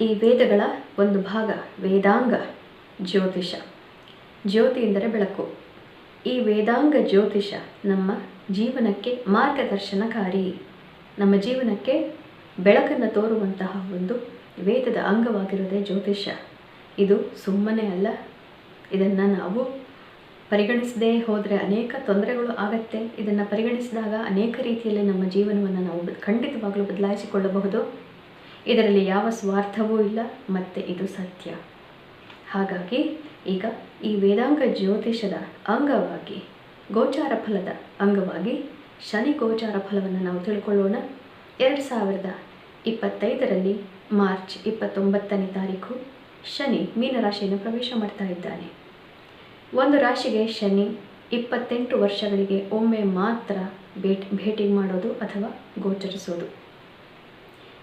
ಈ ವೇದಗಳ ಒಂದು ಭಾಗ, ವೇದಾಂಗ ಜ್ಯೋತಿಷ. ಜ್ಯೋತಿ ಎಂದರೆ ಬೆಳಕು. ಈ ವೇದಾಂಗ ಜ್ಯೋತಿಷ ನಮ್ಮ ಜೀವನಕ್ಕೆ ಮಾರ್ಗದರ್ಶನಕಾರಿ. ನಮ್ಮ ಜೀವನಕ್ಕೆ ಬೆಳಕನ್ನು ತೋರುವಂತಹ ಒಂದು ವೇದದ ಅಂಗವಾಗಿರೋದೇ ಜ್ಯೋತಿಷ್ಯ ಇದು ಸುಮ್ಮನೆ ಅಲ್ಲ. ಇದನ್ನು ನಾವು ಪರಿಗಣಿಸದೇ ಹೋದರೆ ಅನೇಕ ತೊಂದರೆಗಳು ಆಗತ್ತೆ. ಇದನ್ನು ಪರಿಗಣಿಸಿದಾಗ ಅನೇಕ ರೀತಿಯಲ್ಲಿ ನಮ್ಮ ಜೀವನವನ್ನು ನಾವು ಖಂಡಿತವಾಗಲೂ ಬದಲಾಯಿಸಿಕೊಳ್ಳಬಹುದು. ಇದರಲ್ಲಿ ಯಾವ ಸ್ವಾರ್ಥವೂ ಇಲ್ಲ, ಮತ್ತು ಇದು ಸತ್ಯ. ಹಾಗಾಗಿ ಈಗ ಈ ವೇದಾಂಗ ಜ್ಯೋತಿಷದ ಅಂಗವಾಗಿ, ಗೋಚಾರ ಫಲದ ಅಂಗವಾಗಿ ಶನಿ ಗೋಚಾರ ಫಲವನ್ನು ನಾವು ತಿಳ್ಕೊಳ್ಳೋಣ. ಎರಡು ಸಾವಿರದ ಇಪ್ಪತ್ತೈದರಲ್ಲಿ ಮಾರ್ಚ್ ಇಪ್ಪತ್ತೊಂಬತ್ತನೇ ತಾರೀಕು ಶನಿ ಮೀನರಾಶಿಯನ್ನು ಪ್ರವೇಶ ಮಾಡ್ತಾ ಇದ್ದಾನೆ. ಒಂದು ರಾಶಿಗೆ ಶನಿ ಇಪ್ಪತ್ತೆಂಟು ವರ್ಷಗಳಿಗೆ ಒಮ್ಮೆ ಮಾತ್ರ ಭೇಟಿ ಭೇಟಿ ಮಾಡೋದು ಅಥವಾ ಗೋಚರಿಸೋದು.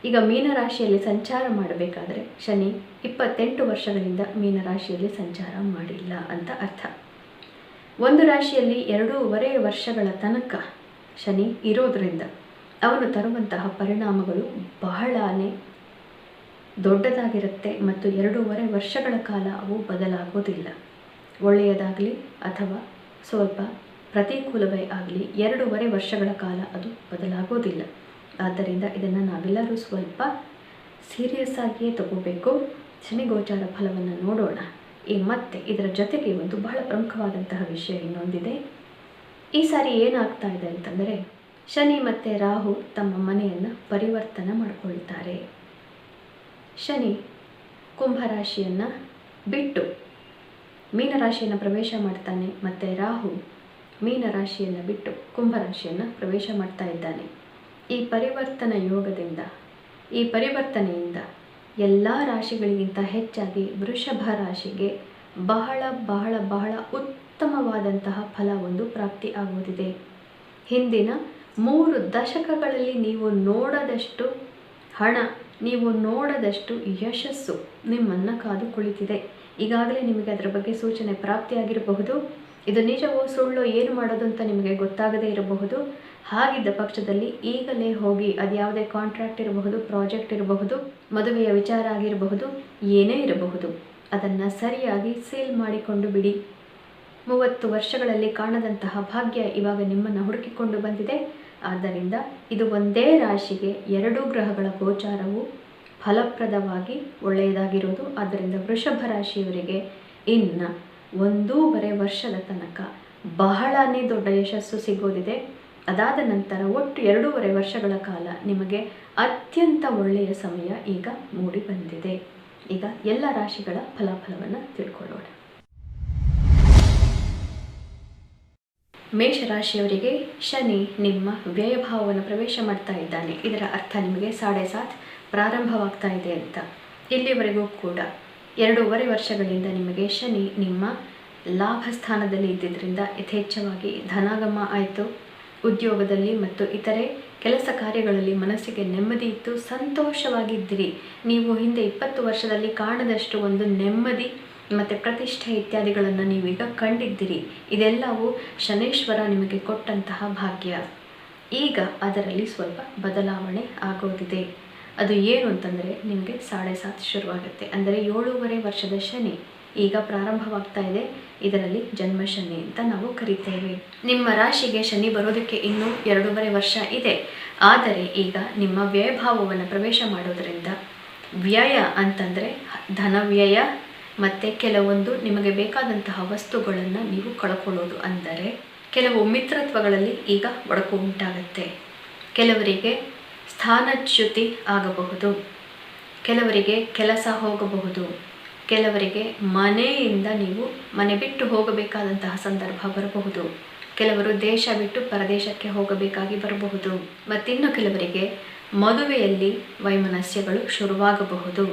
ಈಗ ಮೀನರಾಶಿಯಲ್ಲಿ ಸಂಚಾರ ಮಾಡಬೇಕಾದ್ರೆ ಶನಿ ಇಪ್ಪತ್ತೆಂಟು ವರ್ಷಗಳಿಂದ ಮೀನರಾಶಿಯಲ್ಲಿ ಸಂಚಾರ ಮಾಡಿಲ್ಲ ಅಂತ ಅರ್ಥ. ಒಂದು ರಾಶಿಯಲ್ಲಿ ಎರಡೂವರೆ ವರ್ಷಗಳ ತನಕ ಶನಿ ಇರೋದರಿಂದ ಅವನು ತರುವಂತಹ ಪರಿಣಾಮಗಳು ಬಹಳನೇ ದೊಡ್ಡದಾಗಿರುತ್ತೆ ಮತ್ತು ಎರಡೂವರೆ ವರ್ಷಗಳ ಕಾಲ ಅವು ಬದಲಾಗೋದಿಲ್ಲ. ಒಳ್ಳೆಯದಾಗಲಿ ಅಥವಾ ಸ್ವಲ್ಪ ಪ್ರತಿಕೂಲವೇ ಆಗಲಿ ಎರಡೂವರೆ ವರ್ಷಗಳ ಕಾಲ ಅದು ಬದಲಾಗೋದಿಲ್ಲ. ಆದ್ದರಿಂದ ಇದನ್ನು ನಾವೆಲ್ಲರೂ ಸ್ವಲ್ಪ ಸೀರಿಯಸ್ ಆಗಿಯೇ ತಗೋಬೇಕು. ಶನಿ ಗೋಚಾರ ಫಲವನ್ನು ನೋಡೋಣ. ಈ ಮತ್ತೆ ಇದರ ಜೊತೆಗೆ ಒಂದು ಬಹಳ ಪ್ರಮುಖವಾದಂತಹ ವಿಷಯ ಇನ್ನೊಂದಿದೆ. ಈ ಸಾರಿ ಏನಾಗ್ತಾ ಇದೆ ಅಂತಂದರೆ, ಶನಿ ಮತ್ತು ರಾಹು ತಮ್ಮ ಮನೆಯನ್ನು ಪರಿವರ್ತನೆ ಮಾಡಿಕೊಳ್ತಾರೆ. ಶನಿ ಕುಂಭರಾಶಿಯನ್ನು ಬಿಟ್ಟು ಮೀನರಾಶಿಯನ್ನು ಪ್ರವೇಶ ಮಾಡ್ತಾನೆ, ಮತ್ತು ರಾಹು ಮೀನರಾಶಿಯನ್ನು ಬಿಟ್ಟು ಕುಂಭರಾಶಿಯನ್ನು ಪ್ರವೇಶ ಮಾಡ್ತಾ ಇದ್ದಾನೆ. ಈ ಪರಿವರ್ತನ ಯೋಗದಿಂದ, ಈ ಪರಿವರ್ತನೆಯಿಂದ ಎಲ್ಲ ರಾಶಿಗಳಿಗಿಂತ ಹೆಚ್ಚಾಗಿ ವೃಷಭ ರಾಶಿಗೆ ಬಹಳ ಬಹಳ ಬಹಳ ಉತ್ತಮವಾದಂತಹ ಫಲ ಒಂದು ಪ್ರಾಪ್ತಿ ಆಗುವುದಿದೆ ಹಿಂದಿನ ಮೂರು ದಶಕಗಳಲ್ಲಿ ನೀವು ನೋಡದಷ್ಟು ಹಣ, ನೀವು ನೋಡದಷ್ಟು ಯಶಸ್ಸು ನಿಮ್ಮನ್ನು ಕಾದು ಕುಳಿತಿದೆ. ಈಗಾಗಲೇ ನಿಮಗೆ ಅದರ ಬಗ್ಗೆ ಸೂಚನೆ ಪ್ರಾಪ್ತಿಯಾಗಿರಬಹುದು. ಇದು ನಿಜವೋ ಸುಳ್ಳು ಏನು ಮಾಡೋದು ಅಂತ ನಿಮಗೆ ಗೊತ್ತಾಗದೇ ಇರಬಹುದು. ಹಾಗಿದ್ದ ಪಕ್ಷದಲ್ಲಿ ಈಗಲೇ ಹೋಗಿ ಅದ್ಯಾವುದೇ ಕಾಂಟ್ರಾಕ್ಟ್ ಇರಬಹುದು ಪ್ರಾಜೆಕ್ಟ್ ಇರಬಹುದು, ಮದುವೆಯ ವಿಚಾರ ಆಗಿರಬಹುದು, ಏನೇ ಇರಬಹುದು, ಅದನ್ನು ಸರಿಯಾಗಿ ಸೇಲ್ ಮಾಡಿಕೊಂಡು ಬಿಡಿ. ಮೂವತ್ತು ವರ್ಷಗಳಲ್ಲಿ ಕಾಣದಂತಹ ಭಾಗ್ಯ ಇವಾಗ ನಿಮ್ಮನ್ನು ಹುಡುಕಿಕೊಂಡು ಬಂದಿದೆ. ಆದ್ದರಿಂದ ಇದು ಒಂದೇ ರಾಶಿಗೆ ಎರಡೂ ಗ್ರಹಗಳ ಗೋಚಾರವು ಫಲಪ್ರದವಾಗಿ ಒಳ್ಳೆಯದಾಗಿರುವುದು ಆದ್ದರಿಂದ ವೃಷಭ ರಾಶಿಯವರಿಗೆ ಇನ್ನು ಒಂದೂವರೆ ವರ್ಷದ ತನಕ ಬಹಳನೇ ದೊಡ್ಡ ಯಶಸ್ಸು ಸಿಗೋದಿದೆ. ಅದಾದ ನಂತರ ಒಟ್ಟು ಎರಡೂವರೆ ವರ್ಷಗಳ ಕಾಲ ನಿಮಗೆ ಅತ್ಯಂತ ಒಳ್ಳೆಯ ಸಮಯ ಈಗ ಮೂಡಿ ಬಂದಿದೆ. ಈಗ ಎಲ್ಲ ರಾಶಿಗಳ ಫಲಾಫಲವನ್ನು ತಿಳ್ಕೊಳ್ಳೋಣ. ಮೇಷರಾಶಿಯವರಿಗೆ ಶನಿ ನಿಮ್ಮ ವ್ಯಯಭಾವವನ್ನು ಪ್ರವೇಶ ಮಾಡ್ತಾ ಇದ್ದಾನೆ. ಇದರ ಅರ್ಥ ನಿಮಗೆ ಸಾಡೆ ಸಾತ್ ಪ್ರಾರಂಭವಾಗ್ತಾ ಇದೆ ಅಂತ. ಇಲ್ಲಿವರೆಗೂ ಕೂಡ ಎರಡೂವರೆ ವರ್ಷಗಳಿಂದ ನಿಮಗೆ ಶನಿ ನಿಮ್ಮ ಲಾಭ ಸ್ಥಾನದಲ್ಲಿ ಇದ್ದಿದ್ದರಿಂದ ಯಥೇಚ್ಛವಾಗಿ ಧನಾಗಮ ಆಯಿತು. ಉದ್ಯೋಗದಲ್ಲಿ ಮತ್ತು ಇತರೆ ಕೆಲಸ ಕಾರ್ಯಗಳಲ್ಲಿ ಮನಸ್ಸಿಗೆ ನೆಮ್ಮದಿ ಇತ್ತು ಸಂತೋಷವಾಗಿದ್ದಿರಿ. ನೀವು ಹಿಂದೆ ಇಪ್ಪತ್ತು ವರ್ಷದಲ್ಲಿ ಕಾಣದಷ್ಟು ಒಂದು ನೆಮ್ಮದಿ ಮತ್ತು ಪ್ರತಿಷ್ಠೆ ಇತ್ಯಾದಿಗಳನ್ನು ನೀವೀಗ ಕಂಡಿದ್ದೀರಿ. ಇದೆಲ್ಲವೂ ಶನೇಶ್ವರ ನಿಮಗೆ ಕೊಟ್ಟಂತಹ ಭಾಗ್ಯ. ಈಗ ಅದರಲ್ಲಿ ಸ್ವಲ್ಪ ಬದಲಾವಣೆ ಆಗೋದಿದೆ. ಅದು ಏನು ಅಂತಂದರೆ ನಿಮಗೆ ಸಾಡೆ ಸಾತ್ ಶುರುವಾಗುತ್ತೆ. ಅಂದರೆ ಏಳೂವರೆ ವರ್ಷದ ಶನಿ. ಈಗ ಪ್ರಾರಂಭವಾಗ್ತಾ ಇದೆ. ಇದರಲ್ಲಿ ಜನ್ಮ ಶನಿ ಅಂತ ನಾವು ಕರಿತೇವೆ. ನಿಮ್ಮ ರಾಶಿಗೆ ಶನಿ ಬರೋದಕ್ಕೆ ಇನ್ನೂ ಎರಡೂವರೆ ವರ್ಷ ಇದೆ. ಆದರೆ ಈಗ ನಿಮ್ಮ ವ್ಯಯಭಾವವನ್ನು ಪ್ರವೇಶ ಮಾಡೋದರಿಂದ ವ್ಯಯ ಅಂತಂದರೆ ಧನ ವ್ಯಯ ಮತ್ತು ಕೆಲವೊಂದು ನಿಮಗೆ ಬೇಕಾದಂತಹ ವಸ್ತುಗಳನ್ನು ನೀವು ಕಳ್ಕೊಳ್ಳೋದು ಅಂದರೆ ಕೆಲವು ಮಿತ್ರತ್ವಗಳಲ್ಲಿ ಈಗ ಒಡಕು ಉಂಟಾಗುತ್ತೆ. ಕೆಲವರಿಗೆ ಸ್ಥಾನಚ್ಯುತಿ ಆಗಬಹುದು. ಕೆಲವರಿಗೆ ಕೆಲಸ ಹೋಗಬಹುದು. ಕೆಲವರಿಗೆ ಮನೆಯಿಂದ ನೀವು ಮನೆ ಬಿಟ್ಟು ಹೋಗಬೇಕಾದಂತಹ ಸಂದರ್ಭ ಬರಬಹುದು. ಕೆಲವರು ದೇಶ ಬಿಟ್ಟು ಪರದೇಶಕ್ಕೆ ಹೋಗಬೇಕಾಗಿ ಬರಬಹುದು. ಮತ್ತಿನ್ನು ಕೆಲವರಿಗೆ ಮದುವೆಯಲ್ಲಿ ವೈಮನಸ್ಯಗಳು ಶುರುವಾಗಬಹುದು.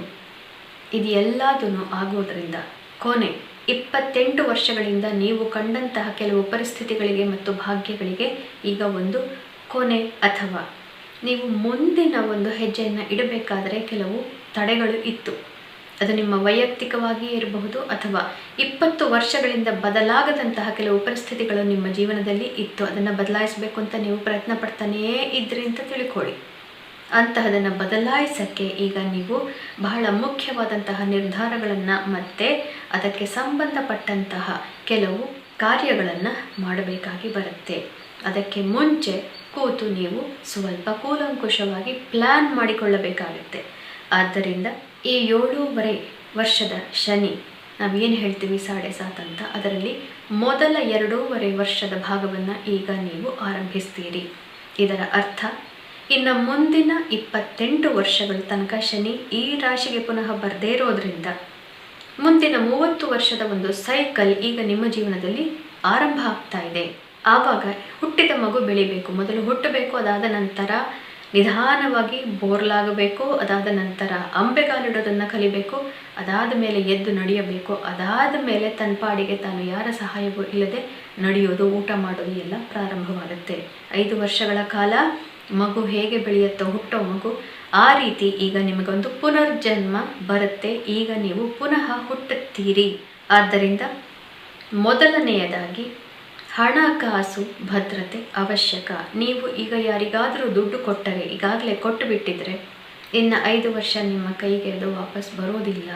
ಇದು ಎಲ್ಲದೂ ಆಗುವುದರಿಂದ ಕೊನೆ ಇಪ್ಪತ್ತೆಂಟು ವರ್ಷಗಳಿಂದ ನೀವು ಕಂಡಂತಹ ಕೆಲವು ಪರಿಸ್ಥಿತಿಗಳಿಗೆ ಮತ್ತು ಭಾಗ್ಯಗಳಿಗೆ ಈಗ ಒಂದು ಕೊನೆ ಅಥವಾ ನೀವು ಮುಂದಿನ ಒಂದು ಹೆಜ್ಜೆಯನ್ನು ಇಡಬೇಕಾದರೆ ಕೆಲವು ತಡೆಗಳು ಇತ್ತು. ಅದು ನಿಮ್ಮ ವೈಯಕ್ತಿಕವಾಗಿಯೇ ಇರಬಹುದು ಅಥವಾ ಇಪ್ಪತ್ತು ವರ್ಷಗಳಿಂದ ಬದಲಾಗದಂತಹ ಕೆಲವು ಪರಿಸ್ಥಿತಿಗಳು ನಿಮ್ಮ ಜೀವನದಲ್ಲಿ ಇತ್ತು. ಅದನ್ನು ಬದಲಾಯಿಸಬೇಕು ಅಂತ ನೀವು ಪ್ರಯತ್ನ ಪಡ್ತಾನೇ ಇದ್ರಿ ಅಂತ ತಿಳ್ಕೊಳ್ಳಿ. ಅಂತಹದನ್ನು ಬದಲಾಯಿಸೋಕ್ಕೆ ಈಗ ನೀವು ಬಹಳ ಮುಖ್ಯವಾದಂತಹ ನಿರ್ಧಾರಗಳನ್ನು ಮತ್ತು ಅದಕ್ಕೆ ಸಂಬಂಧಪಟ್ಟಂತಹ ಕೆಲವು ಕಾರ್ಯಗಳನ್ನು ಮಾಡಬೇಕಾಗಿ ಬರುತ್ತೆ. ಅದಕ್ಕೆ ಮುಂಚೆ ಕೂತು ನೀವು ಸ್ವಲ್ಪ ಕೂಲಂಕುಷವಾಗಿ ಪ್ಲ್ಯಾನ್ ಮಾಡಿಕೊಳ್ಳಬೇಕಾಗುತ್ತೆ. ಆದ್ದರಿಂದ ಈ ಏಳೂವರೆ ವರ್ಷದ ಶನಿ, ನಾವೇನು ಹೇಳ್ತೀವಿ ಸಾಡೆ ಸಾತ್ ಅಂತ? ಅದರಲ್ಲಿ ಮೊದಲ ಎರಡೂವರೆ ವರ್ಷದ ಭಾಗವನ್ನು ಈಗ ನೀವು ಆರಂಭಿಸ್ತೀರಿ. ಇದರ ಅರ್ಥ, ಇನ್ನು ಮುಂದಿನ ಇಪ್ಪತ್ತೆಂಟು ವರ್ಷಗಳ ತನಕ ಶನಿ ಈ ರಾಶಿಗೆ ಪುನಃ ಬರದೇ ಇರೋದ್ರಿಂದ, ಮುಂದಿನ ಮೂವತ್ತು ವರ್ಷದ ಒಂದು ಸೈಕಲ್ ಈಗ ನಿಮ್ಮ ಜೀವನದಲ್ಲಿ ಆರಂಭ ಆಗ್ತಾ ಇದೆ. ಆವಾಗ ಹುಟ್ಟಿದ ಮಗು ಬೆಳಿಬೇಕು. ಮೊದಲು ಹುಟ್ಟಬೇಕು, ಅದಾದ ನಂತರ ನಿಧಾನವಾಗಿ ಬೋರ್ಲಾಗಬೇಕು, ಅದಾದ ನಂತರ ಅಂಬೆಗಾಲಿಡೋದನ್ನು ಕಲಿಬೇಕು, ಅದಾದ ಮೇಲೆ ಎದ್ದು ನಡೆಯಬೇಕು, ಅದಾದ ಮೇಲೆ ತನ್ನ ಪಾಡಿಗೆ ತಾನು ಯಾರ ಸಹಾಯವೂ ಇಲ್ಲದೆ ನಡೆಯೋದು, ಊಟ ಮಾಡೋದು ಎಲ್ಲ ಪ್ರಾರಂಭವಾಗುತ್ತೆ. ಐದು ವರ್ಷಗಳ ಕಾಲ ಮಗು ಹೇಗೆ ಬೆಳೆಯುತ್ತೋ ಹುಟ್ಟೋ ಮಗು, ಆ ರೀತಿ ಈಗ ನಿಮಗೊಂದು ಪುನರ್ಜನ್ಮ ಬರುತ್ತೆ. ಈಗ ನೀವು ಪುನಃ ಹುಟ್ಟುತ್ತೀರಿ. ಆದ್ದರಿಂದ ಮೊದಲನೆಯದಾಗಿ ಹಣಕಾಸು ಭದ್ರತೆ ಅವಶ್ಯಕ. ನೀವು ಈಗ ಯಾರಿಗಾದರೂ ದುಡ್ಡು ಕೊಟ್ಟರೆ, ಈಗಾಗಲೇ ಕೊಟ್ಟು ಬಿಟ್ಟಿದ್ರೆ ಇನ್ನು ಐದು ವರ್ಷ ನಿಮ್ಮ ಕೈಗೆ ಅದು ವಾಪಸ್ ಬರೋದಿಲ್ಲ.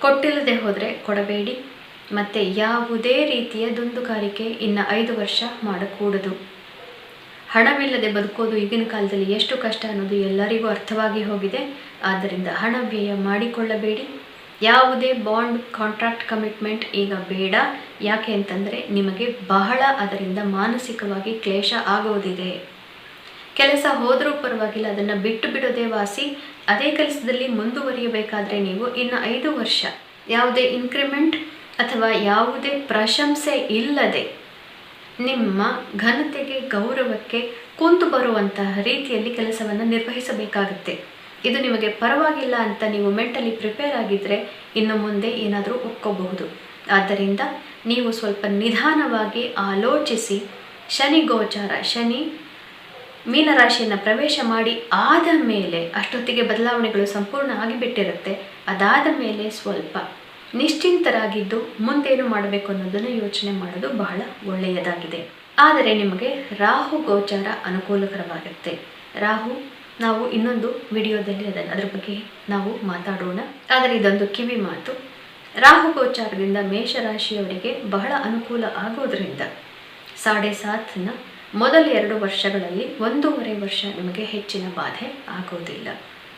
ಕೊಟ್ಟಿಲ್ಲದೆ ಹೋದರೆ ಕೊಡಬೇಡಿ. ಮತ್ತು ಯಾವುದೇ ರೀತಿಯ ದುಂದುಗಾರಿಕೆ ಇನ್ನು ಐದು ವರ್ಷ ಮಾಡಕೂಡದು. ಹಣವಿಲ್ಲದೆ ಬದುಕೋದು ಈಗಿನ ಕಾಲದಲ್ಲಿ ಎಷ್ಟು ಕಷ್ಟ ಅನ್ನೋದು ಎಲ್ಲರಿಗೂ ಅರ್ಥವಾಗಿ ಹೋಗಿದೆ. ಆದ್ದರಿಂದ ಹಣ ವ್ಯಯ ಮಾಡಿಕೊಳ್ಳಬೇಡಿ. ಯಾವುದೇ ಬಾಂಡ್ ಕಾಂಟ್ರಾಕ್ಟ್ ಕಮಿಟ್ಮೆಂಟ್ ಈಗ ಬೇಡ. ಯಾಕೆ ಅಂತಂದರೆ ನಿಮಗೆ ಬಹಳ ಅದರಿಂದ ಮಾನಸಿಕವಾಗಿ ಕ್ಲೇಶ ಆಗೋದಿದೆ. ಕೆಲಸ ಹೋದರೂ ಪರವಾಗಿಲ್ಲ, ಅದನ್ನು ಬಿಟ್ಟು ಬಿಡೋದೇ ವಾಸಿ. ಅದೇ ಕೆಲಸದಲ್ಲಿ ಮುಂದುವರಿಯಬೇಕಾದ್ರೆ ನೀವು ಇನ್ನು ಐದು ವರ್ಷ ಯಾವುದೇ ಇನ್ಕ್ರಿಮೆಂಟ್ ಅಥವಾ ಯಾವುದೇ ಪ್ರಶಂಸೆ ಇಲ್ಲದೆ ನಿಮ್ಮ ಘನತೆಗೆ ಗೌರವಕ್ಕೆ ಕುಂತು ಬರುವಂತಹ ರೀತಿಯಲ್ಲಿ ಕೆಲಸವನ್ನು ನಿರ್ವಹಿಸಬೇಕಾಗುತ್ತೆ. ಇದು ನಿಮಗೆ ಪರವಾಗಿಲ್ಲ ಅಂತ ನೀವು ಮೆಂಟಲಿ ಪ್ರಿಪೇರ್ ಆಗಿದ್ದರೆ ಇನ್ನು ಮುಂದೆ ಏನಾದರೂ ಒಪ್ಕೋಬಹುದು. ಆದ್ದರಿಂದ ನೀವು ಸ್ವಲ್ಪ ನಿಧಾನವಾಗಿ ಆಲೋಚಿಸಿ, ಶನಿ ಗೋಚಾರ, ಶನಿ ಮೀನರಾಶಿಯನ್ನು ಪ್ರವೇಶ ಮಾಡಿ ಆದ ಮೇಲೆ ಅಷ್ಟೊತ್ತಿಗೆ ಬದಲಾವಣೆಗಳು ಸಂಪೂರ್ಣ ಆಗಿಬಿಟ್ಟಿರುತ್ತೆ. ಅದಾದ ಮೇಲೆ ಸ್ವಲ್ಪ ನಿಶ್ಚಿಂತರಾಗಿದ್ದು ಮುಂದೇನು ಮಾಡಬೇಕು ಅನ್ನೋದನ್ನು ಯೋಚನೆ ಮಾಡೋದು ಬಹಳ ಒಳ್ಳೆಯದಾಗಿದೆ. ಆದರೆ ನಿಮಗೆ ರಾಹು ಗೋಚಾರ ಅನುಕೂಲಕರವಾಗುತ್ತೆ ರಾಹು ನಾವು ಇನ್ನೊಂದು ವಿಡಿಯೋದಲ್ಲಿ ಅದನ್ನು ಅದರ ಬಗ್ಗೆ ನಾವು ಮಾತಾಡೋಣ. ಆದರೆ ಇದೊಂದು ಕಿವಿ ಮಾತು. ರಾಹು ಗೋಚಾರದಿಂದ ಮೇಷರಾಶಿಯವರಿಗೆ ಬಹಳ ಅನುಕೂಲ ಆಗೋದ್ರಿಂದ ಸಾಡೆ ಸಾತ್ನ ಮೊದಲ ಎರಡು ವರ್ಷಗಳಲ್ಲಿ ಒಂದೂವರೆ ವರ್ಷ ನಿಮಗೆ ಹೆಚ್ಚಿನ ಬಾಧೆ ಆಗೋದಿಲ್ಲ.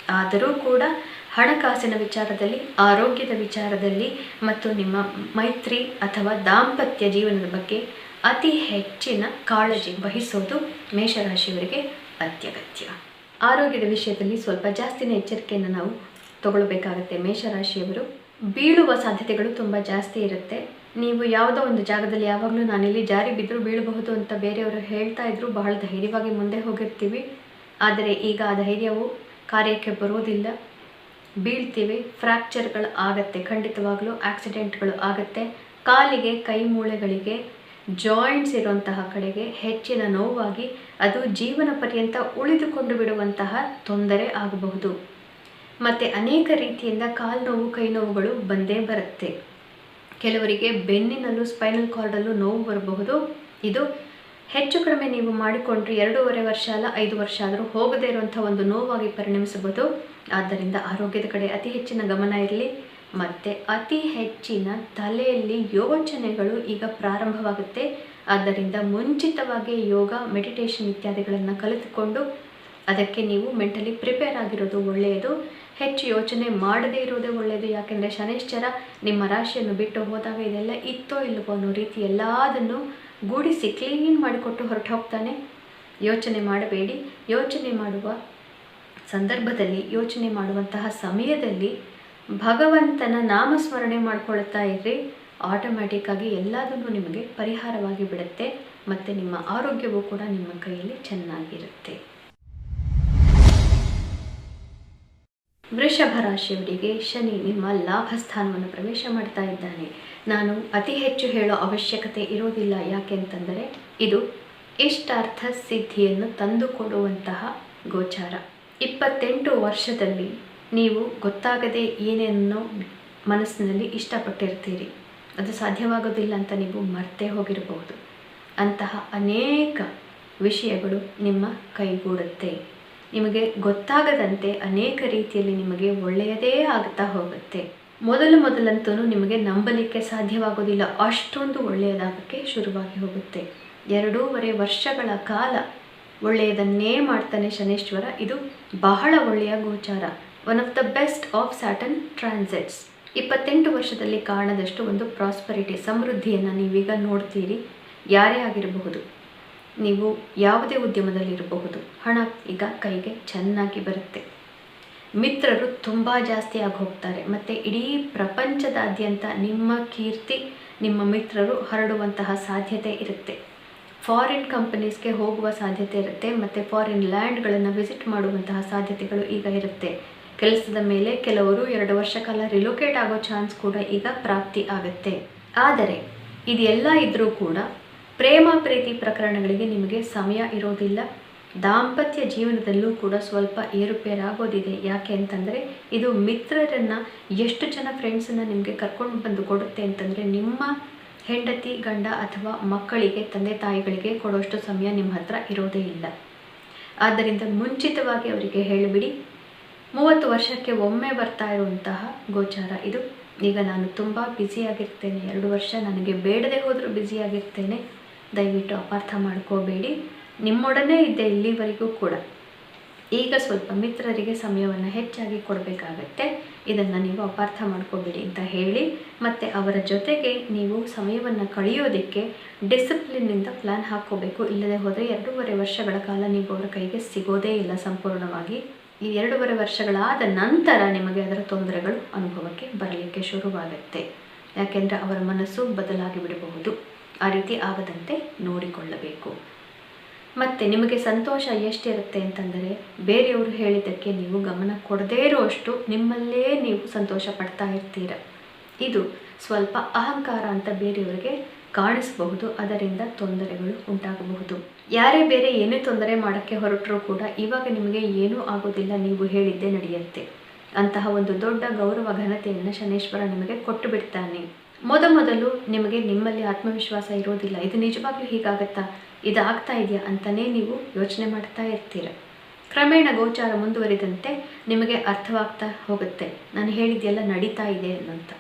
ಆದರೂ ಕೂಡ ಹಣಕಾಸಿನ ವಿಚಾರದಲ್ಲಿ, ಆರೋಗ್ಯದ ವಿಚಾರದಲ್ಲಿ ಮತ್ತು ನಿಮ್ಮ ಮೈತ್ರಿ ಅಥವಾ ದಾಂಪತ್ಯ ಜೀವನದ ಬಗ್ಗೆ ಅತಿ ಹೆಚ್ಚಿನ ಕಾಳಜಿ ವಹಿಸೋದು ಮೇಷರಾಶಿಯವರಿಗೆ ಅತ್ಯಗತ್ಯ. ಆರೋಗ್ಯದ ವಿಷಯದಲ್ಲಿ ಸ್ವಲ್ಪ ಜಾಸ್ತಿನ ಎಚ್ಚರಿಕೆಯನ್ನು ನಾವು ತಗೊಳ್ಬೇಕಾಗತ್ತೆ. ಮೇಷರಾಶಿಯವರು, ಬೀಳುವ ಸಾಧ್ಯತೆಗಳು ತುಂಬ ಜಾಸ್ತಿ ಇರುತ್ತೆ. ನೀವು ಯಾವುದೋ ಒಂದು ಜಾಗದಲ್ಲಿ ಯಾವಾಗಲೂ ನಾನಿಲ್ಲಿ ಜಾರಿ ಬಿದ್ದರೂ ಬೀಳಬಹುದು ಅಂತ ಬೇರೆಯವರು ಹೇಳ್ತಾ ಇದ್ರು ಬಹಳ ಧೈರ್ಯವಾಗಿ ಮುಂದೆ ಹೋಗಿರ್ತೀವಿ. ಆದರೆ ಈಗ ಆ ಧೈರ್ಯವು ಕಾರ್ಯಕ್ಕೆ ಬರೋದಿಲ್ಲ. ಬೀಳ್ತೀವಿ ಫ್ರ್ಯಾಕ್ಚರ್ಗಳು ಆಗತ್ತೆ, ಖಂಡಿತವಾಗಲೂ ಆಕ್ಸಿಡೆಂಟ್ಗಳು ಆಗತ್ತೆ. ಕಾಲಿಗೆ ಕೈ ಮೂಳೆಗಳಿಗೆ ಜಾಯಿಂಟ್ಸ್ ಇರುವಂತಹ ಕಡೆಗೆ ಹೆಚ್ಚಿನ ನೋವಾಗಿ ಅದು ಜೀವನ ಪರ್ಯಂತ ಉಳಿದುಕೊಂಡು ಬಿಡುವಂತಹ ತೊಂದರೆ ಆಗಬಹುದು. ಮತ್ತು ಅನೇಕ ರೀತಿಯಿಂದ ಕಾಲು ನೋವು, ಕೈ ನೋವುಗಳು ಬಂದೇ ಬರುತ್ತೆ. ಕೆಲವರಿಗೆ ಬೆನ್ನಿನಲ್ಲೂ, ಸ್ಪೈನಲ್ ಕಾರ್ಡಲ್ಲೂ ನೋವು ಬರಬಹುದು. ಇದು ಹೆಚ್ಚು ಕಡಿಮೆ ನೀವು ಮಾಡಿಕೊಂಡ್ರೆ ಎರಡೂವರೆ ವರ್ಷ ಅಲ್ಲ, ಐದು ವರ್ಷ ಆದರೂ ಹೋಗದೇ ಇರುವಂಥ ಒಂದು ನೋವಾಗಿ ಪರಿಣಮಿಸಬಹುದು. ಆದ್ದರಿಂದ ಆರೋಗ್ಯದ ಕಡೆ ಅತಿ ಹೆಚ್ಚಿನ ಗಮನ ಇರಲಿ. ಮತ್ತು ಅತಿ ಹೆಚ್ಚಿನ ತಲೆಯಲ್ಲಿ ಯೋಚನೆಗಳು ಈಗ ಪ್ರಾರಂಭವಾಗುತ್ತೆ. ಆದ್ದರಿಂದ ಮುಂಚಿತವಾಗಿ ಯೋಗ, ಮೆಡಿಟೇಷನ್ ಇತ್ಯಾದಿಗಳನ್ನು ಕಲಿತುಕೊಂಡು ಅದಕ್ಕೆ ನೀವು ಮೆಂಟಲಿ ಪ್ರಿಪೇರ್ ಆಗಿರೋದು ಒಳ್ಳೆಯದು. ಹೆಚ್ಚು ಯೋಚನೆ ಮಾಡದೇ ಇರೋದೇ ಒಳ್ಳೆಯದು. ಯಾಕೆಂದರೆ ಶನಿಶ್ಚರ ನಿಮ್ಮ ರಾಶಿಯನ್ನು ಬಿಟ್ಟು ಹೋದಾಗ ಇದೆಲ್ಲ ಇತ್ತೋ ಇಲ್ಲವೋ ಅನ್ನೋ ರೀತಿ ಎಲ್ಲದನ್ನು ಗೂಡಿಸಿ ಕ್ಲೀನ್ ಮಾಡಿಕೊಟ್ಟು ಹೊರಟು ಹೋಗ್ತಾನೆ. ಯೋಚನೆ ಮಾಡಬೇಡಿ. ಯೋಚನೆ ಮಾಡುವ ಸಂದರ್ಭದಲ್ಲಿ ಯೋಚನೆ ಮಾಡುವಂತಹ ಸಮಯದಲ್ಲಿ ಭಗವಂತನ ನಾಮಸ್ಮರಣೆ ಮಾಡ್ಕೊಳ್ತಾ ಇರ್ರಿ ಆಟೋಮ್ಯಾಟಿಕ್ಕಾಗಿ ಎಲ್ಲದನ್ನು ನಿಮಗೆ ಪರಿಹಾರವಾಗಿ ಬಿಡುತ್ತೆ ಮತ್ತು ನಿಮ್ಮ ಆರೋಗ್ಯವೂ ಕೂಡ ನಿಮ್ಮ ಕೈಯಲ್ಲಿ ಚೆನ್ನಾಗಿರುತ್ತೆ. ವೃಷಭ ರಾಶಿಯವರಿಗೆ ಶನಿ ನಿಮ್ಮ ಲಾಭ ಸ್ಥಾನವನ್ನು ಪ್ರವೇಶ ಮಾಡ್ತಾ ಇದ್ದಾನೆ. ನಾನು ಅತಿ ಹೆಚ್ಚು ಹೇಳೋ ಅವಶ್ಯಕತೆ ಇರೋದಿಲ್ಲ, ಯಾಕೆ ಅಂತಂದರೆ ಇದು ಇಷ್ಟಾರ್ಥ ಸಿದ್ಧಿಯನ್ನು ತಂದುಕೊಡುವಂತಹ ಗೋಚಾರ. ಇಪ್ಪತ್ತೆಂಟು ವರ್ಷದಲ್ಲಿ ನೀವು ಗೊತ್ತಾಗದೆ ಏನೇನೋ ಮನಸ್ಸಿನಲ್ಲಿ ಇಷ್ಟಪಟ್ಟಿರ್ತೀರಿ. ಅದು ಸಾಧ್ಯವಾಗೋದಿಲ್ಲ ಅಂತ ನೀವು ಮರ್ತೇ ಹೋಗಿರಬಹುದು. ಅಂತಹ ಅನೇಕ ವಿಷಯಗಳು ನಿಮ್ಮ ಕೈಗೂಡುತ್ತೆ. ನಿಮಗೆ ಗೊತ್ತಾಗದಂತೆ ಅನೇಕ ರೀತಿಯಲ್ಲಿ ನಿಮಗೆ ಒಳ್ಳೆಯದೇ ಆಗ್ತಾ ಹೋಗುತ್ತೆ. ಮೊದಲು ಮೊದಲಂತೂ ನಿಮಗೆ ನಂಬಲಿಕ್ಕೆ ಸಾಧ್ಯವಾಗೋದಿಲ್ಲ. ಅಷ್ಟೊಂದು ಒಳ್ಳೆಯದಾಗಕ್ಕೆ ಶುರುವಾಗಿ ಹೋಗುತ್ತೆ. ಎರಡೂವರೆ ವರ್ಷಗಳ ಕಾಲ ಒಳ್ಳೆಯದನ್ನೇ ಮಾಡ್ತಾನೆ ಶನೇಶ್ವರ. ಇದು ಬಹಳ ಒಳ್ಳೆಯ ಗೋಚಾರ. One of the best of Saturn transits ಇಪ್ಪತ್ತೆಂಟು ವರ್ಷದಲ್ಲಿ ಕಾಣದಷ್ಟು ಒಂದು ಪ್ರಾಸ್ಪರಿಟಿ ಸಮೃದ್ಧಿಯನ್ನು ನೀವೀಗ ನೋಡ್ತೀರಿ. ಯಾರೇ ಆಗಿರಬಹುದು, ನೀವು ಯಾವುದೇ ಉದ್ಯಮದಲ್ಲಿರಬಹುದು, ಹಣ ಈಗ ಕೈಗೆ ಚೆನ್ನಾಗಿ ಬರುತ್ತೆ. ಮಿತ್ರರು ತುಂಬ ಜಾಸ್ತಿ ಆಗಿ ಹೋಗ್ತಾರೆ. ಮತ್ತು ಇಡೀ ಪ್ರಪಂಚದಾದ್ಯಂತ ನಿಮ್ಮ ಕೀರ್ತಿ, ನಿಮ್ಮ ಮಿತ್ರರು ಹರಡುವಂತಹ ಸಾಧ್ಯತೆ ಇರುತ್ತೆ. ಫಾರಿನ್ ಕಂಪನೀಸ್ಗೆ ಹೋಗುವ ಸಾಧ್ಯತೆ ಇರುತ್ತೆ. ಮತ್ತು ಫಾರಿನ್ ಲ್ಯಾಂಡ್ಗಳನ್ನು ವಿಸಿಟ್ ಮಾಡುವಂತಹ ಸಾಧ್ಯತೆಗಳು ಈಗ ಇರುತ್ತೆ. ಕೆಲಸದ ಮೇಲೆ ಕೆಲವರು ಎರಡು ವರ್ಷ ಕಾಲ ರಿಲೋಕೇಟ್ ಆಗೋ ಚಾನ್ಸ್ ಕೂಡ ಈಗ ಪ್ರಾಪ್ತಿ ಆಗುತ್ತೆ. ಆದರೆ ಇದೆಲ್ಲ ಇದ್ದರೂ ಕೂಡ ಪ್ರೇಮ, ಪ್ರೀತಿ ಪ್ರಕರಣಗಳಿಗೆ ನಿಮಗೆ ಸಮಯ ಇರೋದಿಲ್ಲ. ದಾಂಪತ್ಯ ಜೀವನದಲ್ಲೂ ಕೂಡ ಸ್ವಲ್ಪ ಏರುಪೇರಾಗೋದಿದೆ. ಯಾಕೆ ಅಂತಂದರೆ, ಇದು ಮಿತ್ರರನ್ನು ಎಷ್ಟು ಜನ ಫ್ರೆಂಡ್ಸನ್ನು ನಿಮಗೆ ಕರ್ಕೊಂಡು ಬಂದು ಕೊಡುತ್ತೆ ಅಂತಂದರೆ ನಿಮ್ಮ ಹೆಂಡತಿ, ಗಂಡ ಅಥವಾ ಮಕ್ಕಳಿಗೆ, ತಂದೆ, ತಾಯಿಗಳಿಗೆ ಕೊಡೋಷ್ಟು ಸಮಯ ನಿಮ್ಮ ಹತ್ರ ಇರೋದೇ ಇಲ್ಲ. ಆದ್ದರಿಂದ ಮುಂಚಿತವಾಗಿ ಅವರಿಗೆ ಹೇಳಿಬಿಡಿ ಮೂವತ್ತು ವರ್ಷಕ್ಕೆ ಒಮ್ಮೆ ಬರ್ತಾ ಇರುವಂತಹ ಗೋಚಾರ ಇದು. ಈಗ ನಾನು ತುಂಬ ಬ್ಯುಸಿಯಾಗಿರ್ತೇನೆ ಎರಡು ವರ್ಷ ನನಗೆ ಬೇಡದೆ ಹೋದರೂ ಬ್ಯುಸಿಯಾಗಿರ್ತೇನೆ ದಯವಿಟ್ಟು ಅಪಾರ್ಥ ಮಾಡ್ಕೋಬೇಡಿ. ನಿಮ್ಮೊಡನೆ ಇದ್ದೆ ಇಲ್ಲಿವರೆಗೂ ಕೂಡ. ಈಗ ಸ್ವಲ್ಪ ಮಿತ್ರರಿಗೆ ಸಮಯವನ್ನು ಹೆಚ್ಚಾಗಿ ಕೊಡಬೇಕಾಗತ್ತೆ. ಇದನ್ನು ನೀವು ಅಪಾರ್ಥ ಮಾಡ್ಕೋಬೇಡಿ ಅಂತ ಹೇಳಿ. ಮತ್ತು ಅವರ ಜೊತೆಗೆ ನೀವು ಸಮಯವನ್ನು ಕಳೆಯೋದಕ್ಕೆ ಡಿಸಿಪ್ಲಿನ್ನಿಂದ ಪ್ಲ್ಯಾನ್ ಹಾಕ್ಕೋಬೇಕು ಇಲ್ಲದೆ ಹೋದರೆ ಎರಡೂವರೆ ವರ್ಷಗಳ ಕಾಲ ನೀವು ಅವರ ಕೈಗೆ ಸಿಗೋದೇ ಇಲ್ಲ ಸಂಪೂರ್ಣವಾಗಿ. ಈ ಎರಡೂವರೆ ವರ್ಷಗಳಾದ ನಂತರ ನಿಮಗೆ ಅದರ ತೊಂದರೆಗಳು ಅನುಭವಕ್ಕೆ ಬರಲಿಕ್ಕೆ ಶುರುವಾಗುತ್ತೆ. ಯಾಕೆಂದರೆ ಅವರ ಮನಸ್ಸು ಬದಲಾಗಿ ಬಿಡಬಹುದು. ಆ ರೀತಿ ಆಗದಂತೆ ನೋಡಿಕೊಳ್ಳಬೇಕು. ಮತ್ತು ನಿಮಗೆ ಸಂತೋಷ ಎಷ್ಟಿರುತ್ತೆ ಅಂತಂದರೆ, ಬೇರೆಯವರು ಹೇಳಿದ್ದಕ್ಕೆ ನೀವು ಗಮನ ಕೊಡದೇ ಇರುವಷ್ಟು ನಿಮ್ಮಲ್ಲೇ ನೀವು ಸಂತೋಷ ಪಡ್ತಾ ಇರ್ತೀರ. ಇದು ಸ್ವಲ್ಪ ಅಹಂಕಾರ ಅಂತ ಬೇರೆಯವರಿಗೆ ಕಾಣಿಸಬಹುದು ಅದರಿಂದ ತೊಂದರೆಗಳು ಉಂಟಾಗಬಹುದು. ಯಾರೇ ಬೇರೆ ಏನೇ ತೊಂದರೆ ಮಾಡೋಕ್ಕೆ ಹೊರಟರೂ ಕೂಡ ಇವಾಗ ನಿಮಗೆ ಏನೂ ಆಗೋದಿಲ್ಲ, ನೀವು ಹೇಳಿದ್ದೇ ನಡೆಯುತ್ತೆ. ಅಂತಹ ಒಂದು ದೊಡ್ಡ ಗೌರವ, ಘನತೆಯನ್ನು ಶನೇಶ್ವರ ನಿಮಗೆ ಕೊಟ್ಟು ಬಿಡ್ತಾನೆ ಮೊದಮೊದಲು ನಿಮಗೆ ನಿಮ್ಮಲ್ಲಿ ಆತ್ಮವಿಶ್ವಾಸ ಇರೋದಿಲ್ಲ. ಇದು ನಿಜವಾಗ್ಲೂ ಹೀಗಾಗತ್ತಾ? ಇದು ಆಗ್ತಾ ಇದೆಯಾ ಅಂತಲೇ ನೀವು ಯೋಚನೆ ಮಾಡ್ತಾ ಇರ್ತೀರ. ಕ್ರಮೇಣ ಗೋಚಾರ ಮುಂದುವರಿದಂತೆ ನಿಮಗೆ ಅರ್ಥವಾಗ್ತಾ ಹೋಗುತ್ತೆ. ನಾನು ಹೇಳಿದ್ದೆಲ್ಲ ನಡೀತಾ ಇದೆ ಅನ್ನೋಂಥ.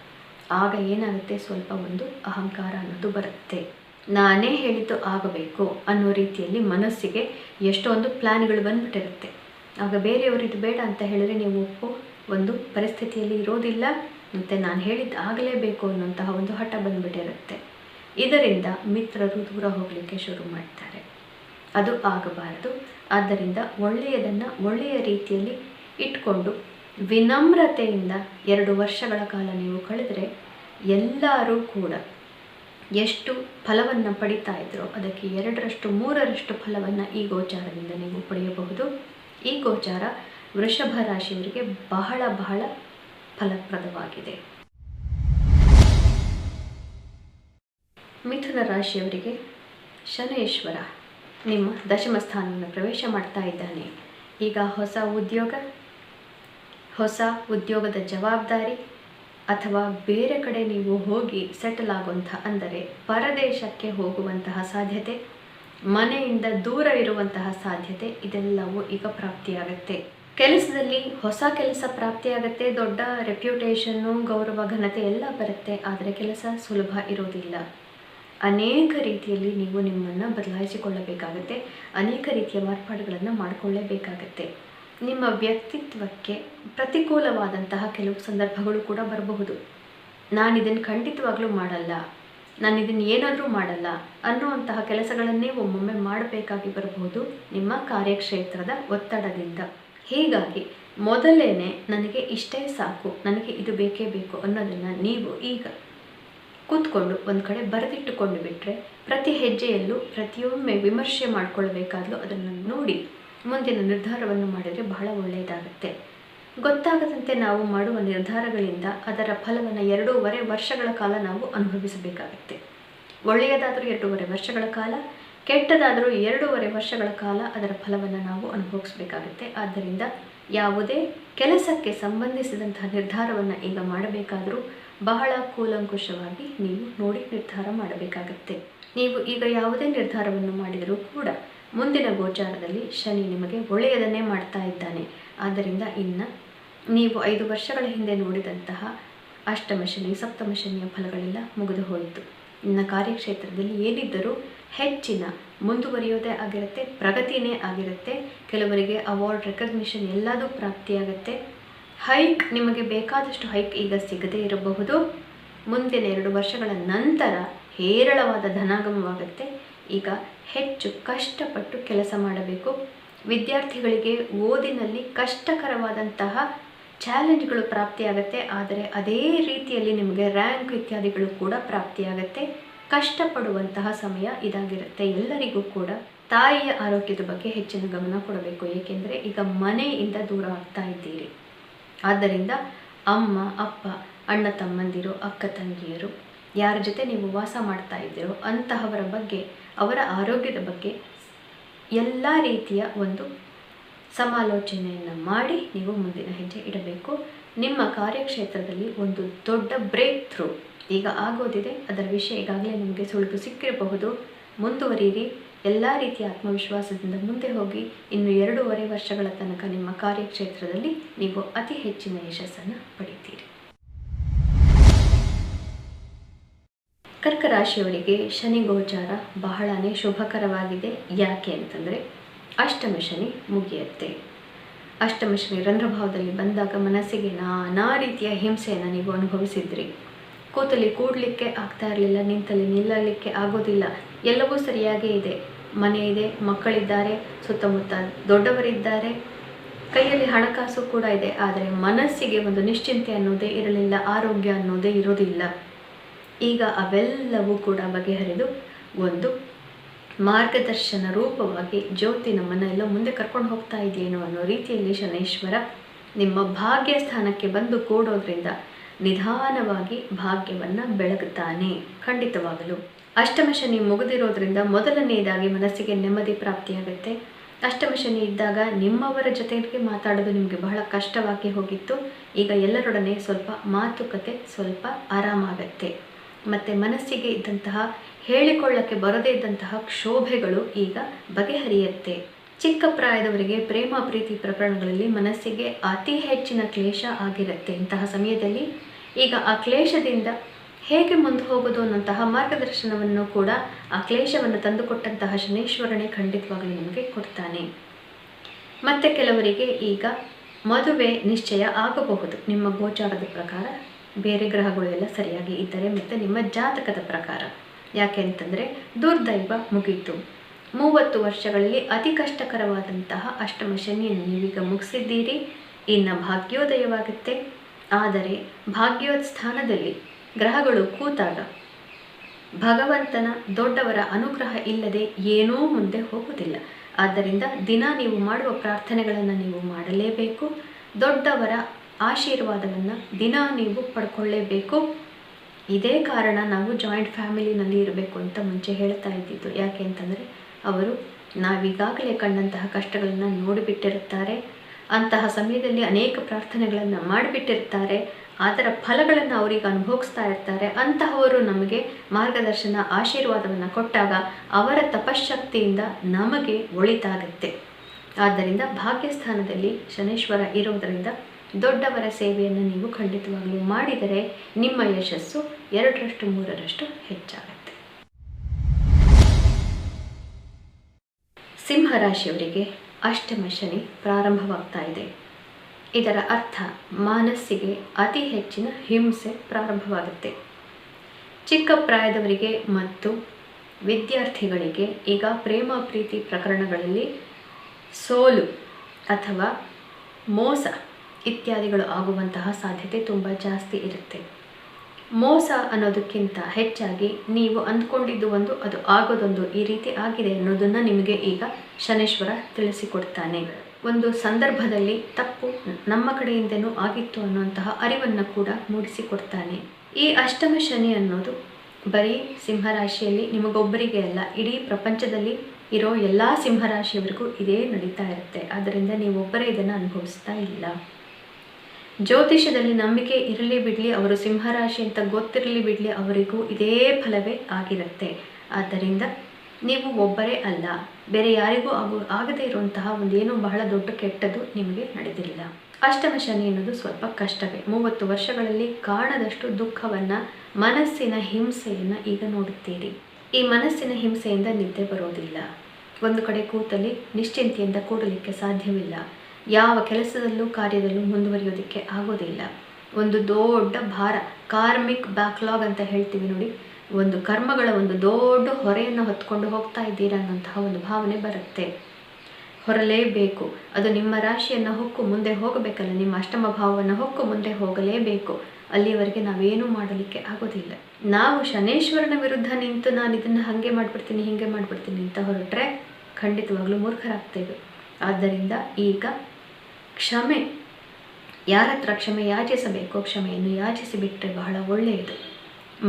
ಆಗ ಏನಾಗುತ್ತೆ? ಸ್ವಲ್ಪ ಒಂದು ಅಹಂಕಾರ ಅನ್ನೋದು ಬರುತ್ತೆ. ನಾನೇ ಹೇಳಿದ್ದು ಆಗಬೇಕು ಅನ್ನೋ ರೀತಿಯಲ್ಲಿ ಮನಸ್ಸಿಗೆ ಎಷ್ಟೊಂದು ಪ್ಲ್ಯಾನ್ಗಳು ಬಂದ್ಬಿಟ್ಟಿರುತ್ತೆ. ಆಗ ಬೇರೆಯವರು ಇದು ಬೇಡ ಅಂತ ಹೇಳಿದ್ರೆ ನೀವು ಒಪ್ಪು, ಒಂದು ಪರಿಸ್ಥಿತಿಯಲ್ಲಿ ಇರೋದಿಲ್ಲ. ಮತ್ತು ನಾನು ಹೇಳಿದ್ದು ಆಗಲೇಬೇಕು ಅನ್ನೋಂತಹ ಒಂದು ಹಠ ಬಂದ್ಬಿಟ್ಟಿರುತ್ತೆ. ಇದರಿಂದ ಮಿತ್ರರು ದೂರ ಹೋಗಲಿಕ್ಕೆ ಶುರು ಮಾಡ್ತಾರೆ. ಅದು ಆಗಬಾರದು. ಆದ್ದರಿಂದ ಒಳ್ಳೆಯದನ್ನು ಒಳ್ಳೆಯ ರೀತಿಯಲ್ಲಿ ಇಟ್ಕೊಂಡು ವಿನಮ್ರತೆಯಿಂದ ಎರಡು ವರ್ಷಗಳ ಕಾಲ ನೀವು ಕಳೆದರೆ ಎಲ್ಲರೂ ಕೂಡ ಎಷ್ಟು ಫಲವನ್ನು ಪಡಿತಾ ಇದ್ರೋ ಅದಕ್ಕೆ ಎರಡರಷ್ಟು, ಮೂರರಷ್ಟು ಫಲವನ್ನು ಈ ಗೋಚಾರದಿಂದ ನೀವು ಪಡೆಯಬಹುದು. ಈ ಗೋಚಾರ ವೃಷಭ ರಾಶಿಯವರಿಗೆ ಬಹಳ ಬಹಳ ಫಲಪ್ರದವಾಗಿದೆ. ಮಿಥುನ ರಾಶಿಯವರಿಗೆ ಶನೇಶ್ವರ ನಿಮ್ಮ ದಶಮ ಸ್ಥಾನವನ್ನು ಪ್ರವೇಶ ಮಾಡ್ತಾ ಇದ್ದಾನೆ. ಈಗ ಹೊಸ ಉದ್ಯೋಗ ಹೊಸ ಉದ್ಯೋಗದ ಜವಾಬ್ದಾರಿ ಅಥವಾ ಬೇರೆ ಕಡೆ ನೀವು ಹೋಗಿ ಸೆಟಲ್ ಆಗುವಂಥ ಅಂದರೆ ಪರದೇಶಕ್ಕೆ ಹೋಗುವಂತಹ ಸಾಧ್ಯತೆ, ಮನೆಯಿಂದ ದೂರ ಇರುವಂತಹ ಸಾಧ್ಯತೆ, ಇದೆಲ್ಲವೂ ಈಗ ಪ್ರಾಪ್ತಿಯಾಗತ್ತೆ. ಕೆಲಸದಲ್ಲಿ ಹೊಸ ಕೆಲಸ ಪ್ರಾಪ್ತಿಯಾಗತ್ತೆ, ದೊಡ್ಡ ರೆಪ್ಯುಟೇಷನ್ನು ಗೌರವ, ಘನತೆ ಎಲ್ಲ ಬರುತ್ತೆ, ಆದರೆ ಕೆಲಸ ಸುಲಭ ಇರೋದಿಲ್ಲ. ಅನೇಕ ರೀತಿಯಲ್ಲಿ ನೀವು ನಿಮ್ಮನ್ನು ಬದಲಾಯಿಸಿಕೊಳ್ಳಬೇಕಾಗತ್ತೆ, ಅನೇಕ ರೀತಿಯ ಮಾರ್ಪಾಡುಗಳನ್ನು ಮಾಡಿಕೊಳ್ಳೇಬೇಕಾಗತ್ತೆ. ನಿಮ್ಮ ವ್ಯಕ್ತಿತ್ವಕ್ಕೆ ಪ್ರತಿಕೂಲವಾದಂತಹ ಕೆಲವು ಸಂದರ್ಭಗಳು ಕೂಡ ಬರಬಹುದು. ನಾನು ಇದನ್ನು ಖಂಡಿತವಾಗ್ಲೂ ಮಾಡಲ್ಲ. ನಾನು ಇದನ್ನು ಏನಾದರೂ ಮಾಡಲ್ಲ ಅನ್ನುವಂತಹ ಕೆಲಸಗಳನ್ನೇ ಒಮ್ಮೊಮ್ಮೆ ಮಾಡಬೇಕಾಗಿ ಬರಬಹುದು ನಿಮ್ಮ ಕಾರ್ಯಕ್ಷೇತ್ರದ ಒತ್ತಡದಿಂದ. ಹೀಗಾಗಿ ಮೊದಲೇನೆ ನನಗೆ ಇಷ್ಟೇ ಸಾಕು, ನನಗೆ ಇದು ಬೇಕೇ ಬೇಕು ಅನ್ನೋದನ್ನು ನೀವು ಈಗ ಕೂತ್ಕೊಂಡು ಒಂದು ಕಡೆ ಬರೆದಿಟ್ಟುಕೊಂಡು ಬಿಟ್ಟರೆ ಪ್ರತಿ ಹೆಜ್ಜೆಯಲ್ಲೂ ಪ್ರತಿಯೊಮ್ಮೆ ವಿಮರ್ಶೆ ಮಾಡಿಕೊಳ್ಬೇಕಾದ್ರೂ ಅದನ್ನು ನೋಡಿ. ಮುಂದಿನ ನಿರ್ಧಾರವನ್ನು ಮಾಡಿದರೆ ಬಹಳ ಒಳ್ಳೆಯದಾಗುತ್ತೆ. ಗೊತ್ತಾಗದಂತೆ ನಾವು ಮಾಡುವ ನಿರ್ಧಾರಗಳಿಂದ ಅದರ ಫಲವನ್ನು ಎರಡೂವರೆ ವರ್ಷಗಳ ಕಾಲ ನಾವು ಅನುಭವಿಸಬೇಕಾಗುತ್ತೆ. ಒಳ್ಳೆಯದಾದರೂ ಎರಡೂವರೆ ವರ್ಷಗಳ ಕಾಲ, ಕೆಟ್ಟದಾದರೂ ಎರಡೂವರೆ ವರ್ಷಗಳ ಕಾಲ ಅದರ ಫಲವನ್ನು ನಾವು ಅನುಭವಿಸಬೇಕಾಗುತ್ತೆ. ಆದ್ದರಿಂದ ಯಾವುದೇ ಕೆಲಸಕ್ಕೆ ಸಂಬಂಧಿಸಿದಂತಹ ನಿರ್ಧಾರವನ್ನು ಈಗ ಮಾಡಬೇಕಾದರೂ ಬಹಳ ಕೂಲಂಕುಷವಾಗಿ ನೀವು ನೋಡಿ ನಿರ್ಧಾರ ಮಾಡಬೇಕಾಗತ್ತೆ. ನೀವು ಈಗ ಯಾವುದೇ ನಿರ್ಧಾರವನ್ನು ಮಾಡಿದರೂ ಕೂಡ ಮುಂದಿನ ಗೋಚಾರದಲ್ಲಿ ಶನಿ ನಿಮಗೆ ಒಳ್ಳೆಯದನ್ನೇ ಮಾಡ್ತಾ ಇದ್ದಾನೆ. ಆದ್ದರಿಂದ ಇನ್ನು ನೀವು ಐದು ವರ್ಷಗಳ ಹಿಂದೆ ನೋಡಿದಂತಹ ಅಷ್ಟಮ ಶನಿ, ಸಪ್ತಮ ಶನಿಯ ಫಲಗಳೆಲ್ಲ ಮುಗಿದು ಹೋಯಿತು. ಇನ್ನು ಕಾರ್ಯಕ್ಷೇತ್ರದಲ್ಲಿ ಏನಿದ್ದರೂ ಹೆಚ್ಚಿನ ಮುಂದುವರಿಯೋದೇ ಆಗಿರುತ್ತೆ, ಪ್ರಗತಿನೇ ಆಗಿರುತ್ತೆ. ಕೆಲವರಿಗೆ ಅವಾರ್ಡ್ ರೆಕಗ್ನಿಷನ್ ಎಲ್ಲದೂ ಪ್ರಾಪ್ತಿಯಾಗುತ್ತೆ. ಹೈಕ್ ನಿಮಗೆ ಬೇಕಾದಷ್ಟು ಹೈಕ್ ಈಗ ಸಿಗದೇ ಇರಬಹುದು. ಮುಂದಿನ ಎರಡು ವರ್ಷಗಳ ನಂತರ ಹೇರಳವಾದ ಧನಾಗಮವಾಗುತ್ತೆ. ಈಗ ಹೆಚ್ಚು ಕಷ್ಟಪಟ್ಟು ಕೆಲಸ ಮಾಡಬೇಕು. ವಿದ್ಯಾರ್ಥಿಗಳಿಗೆ ಓದಿನಲ್ಲಿ ಕಷ್ಟಕರವಾದಂತಹ ಚಾಲೆಂಜ್ಗಳು ಪ್ರಾಪ್ತಿಯಾಗುತ್ತೆ. ಆದರೆ ಅದೇ ರೀತಿಯಲ್ಲಿ ನಿಮಗೆ ರ್ಯಾಂಕ್ ಇತ್ಯಾದಿಗಳು ಕೂಡ ಪ್ರಾಪ್ತಿಯಾಗತ್ತೆ. ಕಷ್ಟಪಡುವಂತಹ ಸಮಯ ಇದಾಗಿರುತ್ತೆ. ಎಲ್ಲರಿಗೂ ಕೂಡ ತಾಯಿಯ ಆರೋಗ್ಯದ ಬಗ್ಗೆ ಹೆಚ್ಚಿನ ಗಮನ ಕೊಡಬೇಕು. ಏಕೆಂದರೆ ಈಗ ಮನೆಯಿಂದ ದೂರ ಆಗ್ತಾ ಇದ್ದೀರಿ. ಆದ್ದರಿಂದ ಅಮ್ಮ, ಅಪ್ಪ, ಅಣ್ಣ ತಮ್ಮಂದಿರು, ಅಕ್ಕ ತಂಗಿಯರು, ಯಾರ ಜೊತೆ ನೀವು ವಾಸ ಮಾಡ್ತಾ ಇದ್ದೀರೋ ಅಂತಹವರ ಬಗ್ಗೆ ಅವರ ಆರೋಗ್ಯದ ಬಗ್ಗೆ ಎಲ್ಲ ರೀತಿಯ ಒಂದು ಸಮಾಲೋಚನೆಯನ್ನು ಮಾಡಿ ನೀವು ಮುಂದಿನ ಹೆಜ್ಜೆ ಇಡಬೇಕು. ನಿಮ್ಮ ಕಾರ್ಯಕ್ಷೇತ್ರದಲ್ಲಿ ಒಂದು ದೊಡ್ಡ ಬ್ರೇಕ್ ಥ್ರೂ ಈಗ ಆಗೋದಿದೆ. ಅದರ ವಿಷಯ ಈಗಾಗಲೇ ನಿಮಗೆ ಸುಳಿದು ಸಿಕ್ಕಿರಬಹುದು. ಮುಂದುವರಿಯಿರಿ. ಎಲ್ಲ ರೀತಿಯ ಆತ್ಮವಿಶ್ವಾಸದಿಂದ ಮುಂದೆ ಹೋಗಿ. ಇನ್ನು ಎರಡೂವರೆ ವರ್ಷಗಳ ತನಕ ನಿಮ್ಮ ಕಾರ್ಯಕ್ಷೇತ್ರದಲ್ಲಿ ನೀವು ಅತಿ ಹೆಚ್ಚಿನ ಯಶಸ್ಸನ್ನು ಪಡಿತೀರಿ. ಕರ್ಕ ರಾಶಿಯವರಿಗೆ ಶನಿ ಗೋಚಾರ ಬಹಳನೇ ಶುಭಕರವಾಗಿದೆ. ಯಾಕೆ ಅಂತಂದರೆ, ಅಷ್ಟಮ ಶನಿ ಮುಗಿಯುತ್ತೆ. ಅಷ್ಟಮ ಶನಿ ರಂಧ್ರಭಾವದಲ್ಲಿ ಬಂದಾಗ ಮನಸ್ಸಿಗೆ ನಾನಾ ರೀತಿಯ ಹಿಂಸೆಯನ್ನು ನೀವು ಅನುಭವಿಸಿದ್ರಿ. ಕೂತಲ್ಲಿ ಕೂಡಲಿಕ್ಕೆ ಆಗ್ತಾ ಇರಲಿಲ್ಲ, ನಿಂತಲ್ಲಿ ನಿಲ್ಲಲಿಕ್ಕೆ ಆಗೋದಿಲ್ಲ. ಎಲ್ಲವೂ ಸರಿಯಾಗೇ ಇದೆ. ಮನೆ ಇದೆ, ಮಕ್ಕಳಿದ್ದಾರೆ, ಸುತ್ತಮುತ್ತ ದೊಡ್ಡವರಿದ್ದಾರೆ. ಕೈಯಲ್ಲಿ ಹಣಕಾಸು ಕೂಡ ಇದೆ, ಆದರೆ ಮನಸ್ಸಿಗೆ ಒಂದು ನಿಶ್ಚಿಂತೆ ಅನ್ನೋದೇ ಇರಲಿಲ್ಲ, ಆರೋಗ್ಯ ಅನ್ನೋದೇ ಇರೋದಿಲ್ಲ. ಈಗ ಅವೆಲ್ಲವೂ ಕೂಡ ಬಗೆಹರಿದು ಒಂದು ಮಾರ್ಗದರ್ಶನ ರೂಪವಾಗಿ ಜ್ಯೋತಿ ನಮ್ಮನ್ನು ಎಲ್ಲೋ ಮುಂದೆ ಕರ್ಕೊಂಡು ಹೋಗ್ತಾ ಇದೆಯೇನೋ ಅನ್ನೋ ರೀತಿಯಲ್ಲಿ ಶನೈಶ್ವರ ನಿಮ್ಮ ಭಾಗ್ಯ ಸ್ಥಾನಕ್ಕೆ ಬಂದು ಕೂಡೋದ್ರಿಂದ ನಿಧಾನವಾಗಿ ಭಾಗ್ಯವನ್ನು ಬೆಳಗುತ್ತಾನೆ ಖಂಡಿತವಾಗಲು. ಅಷ್ಟಮ ಶನಿ ಮುಗಿದಿರೋದ್ರಿಂದ ಮೊದಲನೆಯದಾಗಿ ಮನಸ್ಸಿಗೆ ನೆಮ್ಮದಿ ಪ್ರಾಪ್ತಿಯಾಗುತ್ತೆ. ಅಷ್ಟಮ ಶನಿ ಇದ್ದಾಗ ನಿಮ್ಮವರ ಜೊತೆಗೆ ಮಾತಾಡೋದು ನಿಮಗೆ ಬಹಳ ಕಷ್ಟವಾಗಿ ಹೋಗಿತ್ತು. ಈಗ ಎಲ್ಲರೊಡನೆ ಸ್ವಲ್ಪ ಮಾತುಕತೆ, ಸ್ವಲ್ಪ ಆರಾಮಾಗತ್ತೆ. ಮತ್ತು ಮನಸ್ಸಿಗೆ ಇದ್ದಂತಹ, ಹೇಳಿಕೊಳ್ಳಕ್ಕೆ ಬರದೇ ಇದ್ದಂತಹ ಕ್ಷೋಭೆಗಳು ಈಗ ಬಗೆಹರಿಯುತ್ತೆ. ಚಿಕ್ಕ ಪ್ರಾಯದವರಿಗೆ ಪ್ರೇಮ, ಪ್ರೀತಿ ಪ್ರಕರಣಗಳಲ್ಲಿ ಮನಸ್ಸಿಗೆ ಅತಿ ಹೆಚ್ಚಿನ ಕ್ಲೇಶ ಆಗಿರುತ್ತೆ. ಇಂತಹ ಸಮಯದಲ್ಲಿ ಈಗ ಆ ಕ್ಲೇಶದಿಂದ ಹೇಗೆ ಮುಂದೆ ಹೋಗೋದು ಅನ್ನೋಂತಹ ಮಾರ್ಗದರ್ಶನವನ್ನು ಕೂಡ ಆ ಕ್ಲೇಷವನ್ನು ತಂದುಕೊಟ್ಟಂತಹ ಶನೇಶ್ವರನೇ ಖಂಡಿತವಾಗಲೂ ನಿಮಗೆ ಕೊಡ್ತಾನೆ. ಮತ್ತೆ ಕೆಲವರಿಗೆ ಈಗ ಮದುವೆ ನಿಶ್ಚಯ ಆಗಬಹುದು. ನಿಮ್ಮ ಗೋಚಾರದ ಪ್ರಕಾರ ಬೇರೆ ಗ್ರಹಗಳು ಎಲ್ಲ ಸರಿಯಾಗಿ ಇದ್ದರೆ ಮತ್ತು ನಿಮ್ಮ ಜಾತಕದ ಪ್ರಕಾರ. ಯಾಕೆ ಅಂತಂದರೆ ದುರ್ದೈವ ಮುಗೀತು. ಮೂವತ್ತು ವರ್ಷಗಳಲ್ಲಿ ಅತಿ ಕಷ್ಟಕರವಾದಂತಹ ಅಷ್ಟಮ ಶನಿಯನ್ನು ನೀವೀಗ ಮುಗಿಸಿದ್ದೀರಿ. ಇನ್ನು ಭಾಗ್ಯೋದಯವಾಗುತ್ತೆ. ಆದರೆ ಭಾಗ್ಯೋದ ಸ್ಥಾನದಲ್ಲಿ ಗ್ರಹಗಳು ಕೂತಾಗ ಭಗವಂತನ ದೊಡ್ಡವರ ಅನುಗ್ರಹ ಇಲ್ಲದೆ ಏನೂ ಮುಂದೆ ಹೋಗುವುದಿಲ್ಲ. ಆದ್ದರಿಂದ ದಿನ ನೀವು ಮಾಡುವ ಪ್ರಾರ್ಥನೆಗಳನ್ನು ನೀವು ಮಾಡಲೇಬೇಕು. ದೊಡ್ಡವರ ಆಶೀರ್ವಾದವನ್ನು ದಿನ ನೀವು ಪಡ್ಕೊಳ್ಳೇಬೇಕು. ಇದೇ ಕಾರಣ ನಾವು ಜಾಯಿಂಟ್ ಫ್ಯಾಮಿಲಿನಲ್ಲಿ ಇರಬೇಕು ಅಂತ ಮುಂಚೆ ಹೇಳ್ತಾ ಇದ್ದಿದ್ದು. ಯಾಕೆ ಅಂತಂದರೆ ಅವರು ನಾವೀಗಾಗಲೇ ಕಂಡಂತಹ ಕಷ್ಟಗಳನ್ನು ನೋಡಿಬಿಟ್ಟಿರುತ್ತಾರೆ. ಅಂತಹ ಸಮಯದಲ್ಲಿ ಅನೇಕ ಪ್ರಾರ್ಥನೆಗಳನ್ನು ಮಾಡಿಬಿಟ್ಟಿರ್ತಾರೆ ಅದರ ಫಲಗಳನ್ನು ಅವರಿಗೆ ಅನುಭವಿಸ್ತಾ ಇರ್ತಾರೆ. ಅಂತಹವರು ನಮಗೆ ಮಾರ್ಗದರ್ಶನ, ಆಶೀರ್ವಾದವನ್ನು ಕೊಟ್ಟಾಗ ಅವರ ತಪಶಕ್ತಿಯಿಂದ ನಮಗೆ ಒಳಿತಾಗುತ್ತೆ. ಆದ್ದರಿಂದ ಭಾಗ್ಯಸ್ಥಾನದಲ್ಲಿ ಶನೇಶ್ವರ ಇರೋದರಿಂದ ದೊಡ್ಡವರ ಸೇವೆಯನ್ನು ನೀವು ಖಂಡಿತವಾಗಲೂ ಮಾಡಿದರೆ ನಿಮ್ಮ ಯಶಸ್ಸು ಎರಡರಷ್ಟು, ಮೂರರಷ್ಟು ಹೆಚ್ಚಾಗುತ್ತೆ. ಸಿಂಹರಾಶಿಯವರಿಗೆ ಅಷ್ಟಮ ಶನಿ ಪ್ರಾರಂಭವಾಗ್ತಾ ಇದೆ. ಇದರ ಅರ್ಥ ಮಾನಸ್ಸಿಗೆ ಅತಿ ಹೆಚ್ಚಿನ ಹಿಂಸೆ ಪ್ರಾರಂಭವಾಗುತ್ತೆ. ಚಿಕ್ಕ ಪ್ರಾಯದವರಿಗೆ ಮತ್ತು ವಿದ್ಯಾರ್ಥಿಗಳಿಗೆ ಈಗ ಪ್ರೇಮ ಪ್ರೀತಿ ಪ್ರಕರಣಗಳಲ್ಲಿ ಸೋಲು ಅಥವಾ ಮೋಸ ಇತ್ಯಾದಿಗಳು ಆಗುವಂತಹ ಸಾಧ್ಯತೆ ತುಂಬ ಜಾಸ್ತಿ ಇರುತ್ತೆ. ಮೋಸ ಅನ್ನೋದಕ್ಕಿಂತ ಹೆಚ್ಚಾಗಿ ನೀವು ಅಂದ್ಕೊಂಡಿದ್ದು ಒಂದು, ಅದು ಆಗೋದೊಂದು ಈ ರೀತಿ ಆಗಿದೆ ಅನ್ನೋದನ್ನು ನಿಮಗೆ ಈಗ ಶನೇಶ್ವರ ತಿಳಿಸಿಕೊಡ್ತಾನೆ. ಒಂದು ಸಂದರ್ಭದಲ್ಲಿ ತಪ್ಪು ನಮ್ಮ ಕಡೆಯಿಂದನೂ ಆಗಿತ್ತು ಅನ್ನುವಂತಹ ಅರಿವನ್ನು ಕೂಡ ಮೂಡಿಸಿಕೊಡ್ತಾನೆ. ಈ ಅಷ್ಟಮ ಶನಿ ಅನ್ನೋದು ಬರೀ ಸಿಂಹರಾಶಿಯಲ್ಲಿ ನಿಮಗೊಬ್ಬರಿಗೆ ಅಲ್ಲ, ಇಡೀ ಪ್ರಪಂಚದಲ್ಲಿ ಇರೋ ಎಲ್ಲ ಸಿಂಹರಾಶಿಯವರಿಗೂ ಇದೇ ನಡೀತಾ ಇರುತ್ತೆ. ಆದ್ದರಿಂದ ನೀವೊಬ್ಬರೇ ಇದನ್ನು ಅನುಭವಿಸ್ತಾ ಇಲ್ಲ. ಜ್ಯೋತಿಷದಲ್ಲಿ ನಂಬಿಕೆ ಇರಲಿ ಬಿಡಲಿ, ಅವರು ಸಿಂಹರಾಶಿ ಅಂತ ಗೊತ್ತಿರಲಿ ಬಿಡಲಿ, ಅವರಿಗೂ ಇದೇ ಫಲವೇ ಆಗಿರುತ್ತೆ. ಆದ್ದರಿಂದ ನೀವು ಒಬ್ಬರೇ ಅಲ್ಲ, ಬೇರೆ ಯಾರಿಗೂ ಆಗು, ಆಗದೇ ಇರುವಂತಹ ಒಂದೇನೋ ಬಹಳ ದೊಡ್ಡ ಕೆಟ್ಟದ್ದು ನಿಮಗೆ ನಡೆದಿಲ್ಲ ಅಷ್ಟಮ ಶನಿ ಅನ್ನೋದು ಸ್ವಲ್ಪ ಕಷ್ಟವೇ. ಮೂವತ್ತು ವರ್ಷಗಳಲ್ಲಿ ಕಾಣದಷ್ಟು ದುಃಖವನ್ನು, ಮನಸ್ಸಿನ ಹಿಂಸೆಯನ್ನು ಈಗ ನೋಡುತ್ತೀರಿ. ಈ ಮನಸ್ಸಿನ ಹಿಂಸೆಯಿಂದ ನಿದ್ದೆ ಬರೋದಿಲ್ಲ. ಒಂದು ಕಡೆ ಕೂತಲ್ಲಿ ನಿಶ್ಚಿಂತೆಯಿಂದ ಕೂಡಲಿಕ್ಕೆ ಸಾಧ್ಯವಿಲ್ಲ. ಯಾವ ಕೆಲಸದಲ್ಲೂ ಕಾರ್ಯದಲ್ಲೂ ಮುಂದುವರಿಯೋದಕ್ಕೆ ಆಗೋದಿಲ್ಲ. ಒಂದು ದೊಡ್ಡ ಭಾರ, ಕಾರ್ಮಿಕ್ ಬ್ಯಾಕ್ಲಾಗ್ ಅಂತ ಹೇಳ್ತೀವಿ ನೋಡಿ. ಒಂದು ಕರ್ಮಗಳ ಒಂದು ದೊಡ್ಡ ಹೊರೆಯನ್ನು ಹೊತ್ಕೊಂಡು ಹೋಗ್ತಾ ಇದ್ದೀರಾ ಅನ್ನೋಂತಹ ಒಂದು ಭಾವನೆ ಬರುತ್ತೆ. ಹೊರಲೇಬೇಕು. ಅದು ನಿಮ್ಮ ರಾಶಿಯನ್ನು ಹೊಕ್ಕು ಮುಂದೆ ಹೋಗಬೇಕಲ್ಲ, ನಿಮ್ಮ ಅಷ್ಟಮ ಭಾವವನ್ನು ಹೊಕ್ಕು ಮುಂದೆ ಹೋಗಲೇಬೇಕು. ಅಲ್ಲಿಯವರೆಗೆ ನಾವೇನೂ ಮಾಡಲಿಕ್ಕೆ ಆಗೋದಿಲ್ಲ. ನಾವು ಶನೇಶ್ವರನ ವಿರುದ್ಧ ನಿಂತು ನಾನು ಇದನ್ನು ಹಾಗೆ ಮಾಡಿಬಿಡ್ತೀನಿ, ಹೀಗೆ ಮಾಡಿಬಿಡ್ತೀನಿ ಅಂತ ಹೊರಟ್ರೆ ಖಂಡಿತವಾಗ್ಲೂ ಮೂರ್ಖರಾಗ್ತೇವೆ. ಆದ್ದರಿಂದ ಈಗ ಕ್ಷಮೆ. ಯಾರ ಹತ್ರ ಕ್ಷಮೆ ಯಾಚಿಸಬೇಕೋ ಕ್ಷಮೆಯನ್ನು ಯಾಚಿಸಿಬಿಟ್ಟರೆ ಬಹಳ ಒಳ್ಳೆಯದು.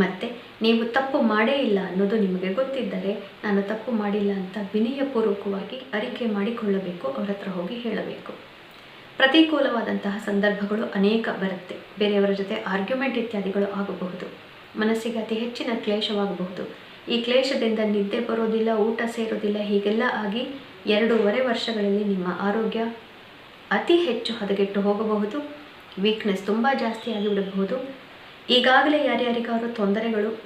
ಮತ್ತು ನೀವು ತಪ್ಪು ಮಾಡೇ ಇಲ್ಲ ಅನ್ನೋದು ನಿಮಗೆ ಗೊತ್ತಿದ್ದರೆ ನಾನು ತಪ್ಪು ಮಾಡಿಲ್ಲ ಅಂತ ವಿನಯಪೂರ್ವಕವಾಗಿ ಅರಿಕೆ ಮಾಡಿಕೊಳ್ಳಬೇಕು, ಅವರ ಹತ್ರ ಹೋಗಿ ಹೇಳಬೇಕು. ಪ್ರತಿಕೂಲವಾದಂತಹ ಸಂದರ್ಭಗಳು ಅನೇಕ ಬರುತ್ತೆ. ಬೇರೆಯವರ ಜೊತೆ ಆರ್ಗ್ಯುಮೆಂಟ್ ಇತ್ಯಾದಿಗಳು ಆಗಬಹುದು. ಮನಸ್ಸಿಗೆ ಅತಿ ಹೆಚ್ಚಿನ ಕ್ಲೇಶವಾಗಬಹುದು. ಈ ಕ್ಲೇಶದಿಂದ ನಿದ್ದೆ ಬರೋದಿಲ್ಲ, ಊಟ ಸೇರೋದಿಲ್ಲ, ಹೀಗೆಲ್ಲ ಆಗಿ ಎರಡೂವರೆ ವರ್ಷಗಳಲ್ಲಿ ನಿಮ್ಮ ಆರೋಗ್ಯ ಅತಿ ಹೆಚ್ಚು ಹದಗೆಟ್ಟು ಹೋಗಬಹುದು. ವೀಕ್ನೆಸ್ ತುಂಬ ಜಾಸ್ತಿ ಆಗಿಬಿಡಬಹುದು. ಈಗಾಗಲೇ ಯಾರ್ಯಾರಿಗಾದ್ರೂ ತೊಂದರೆಗಳು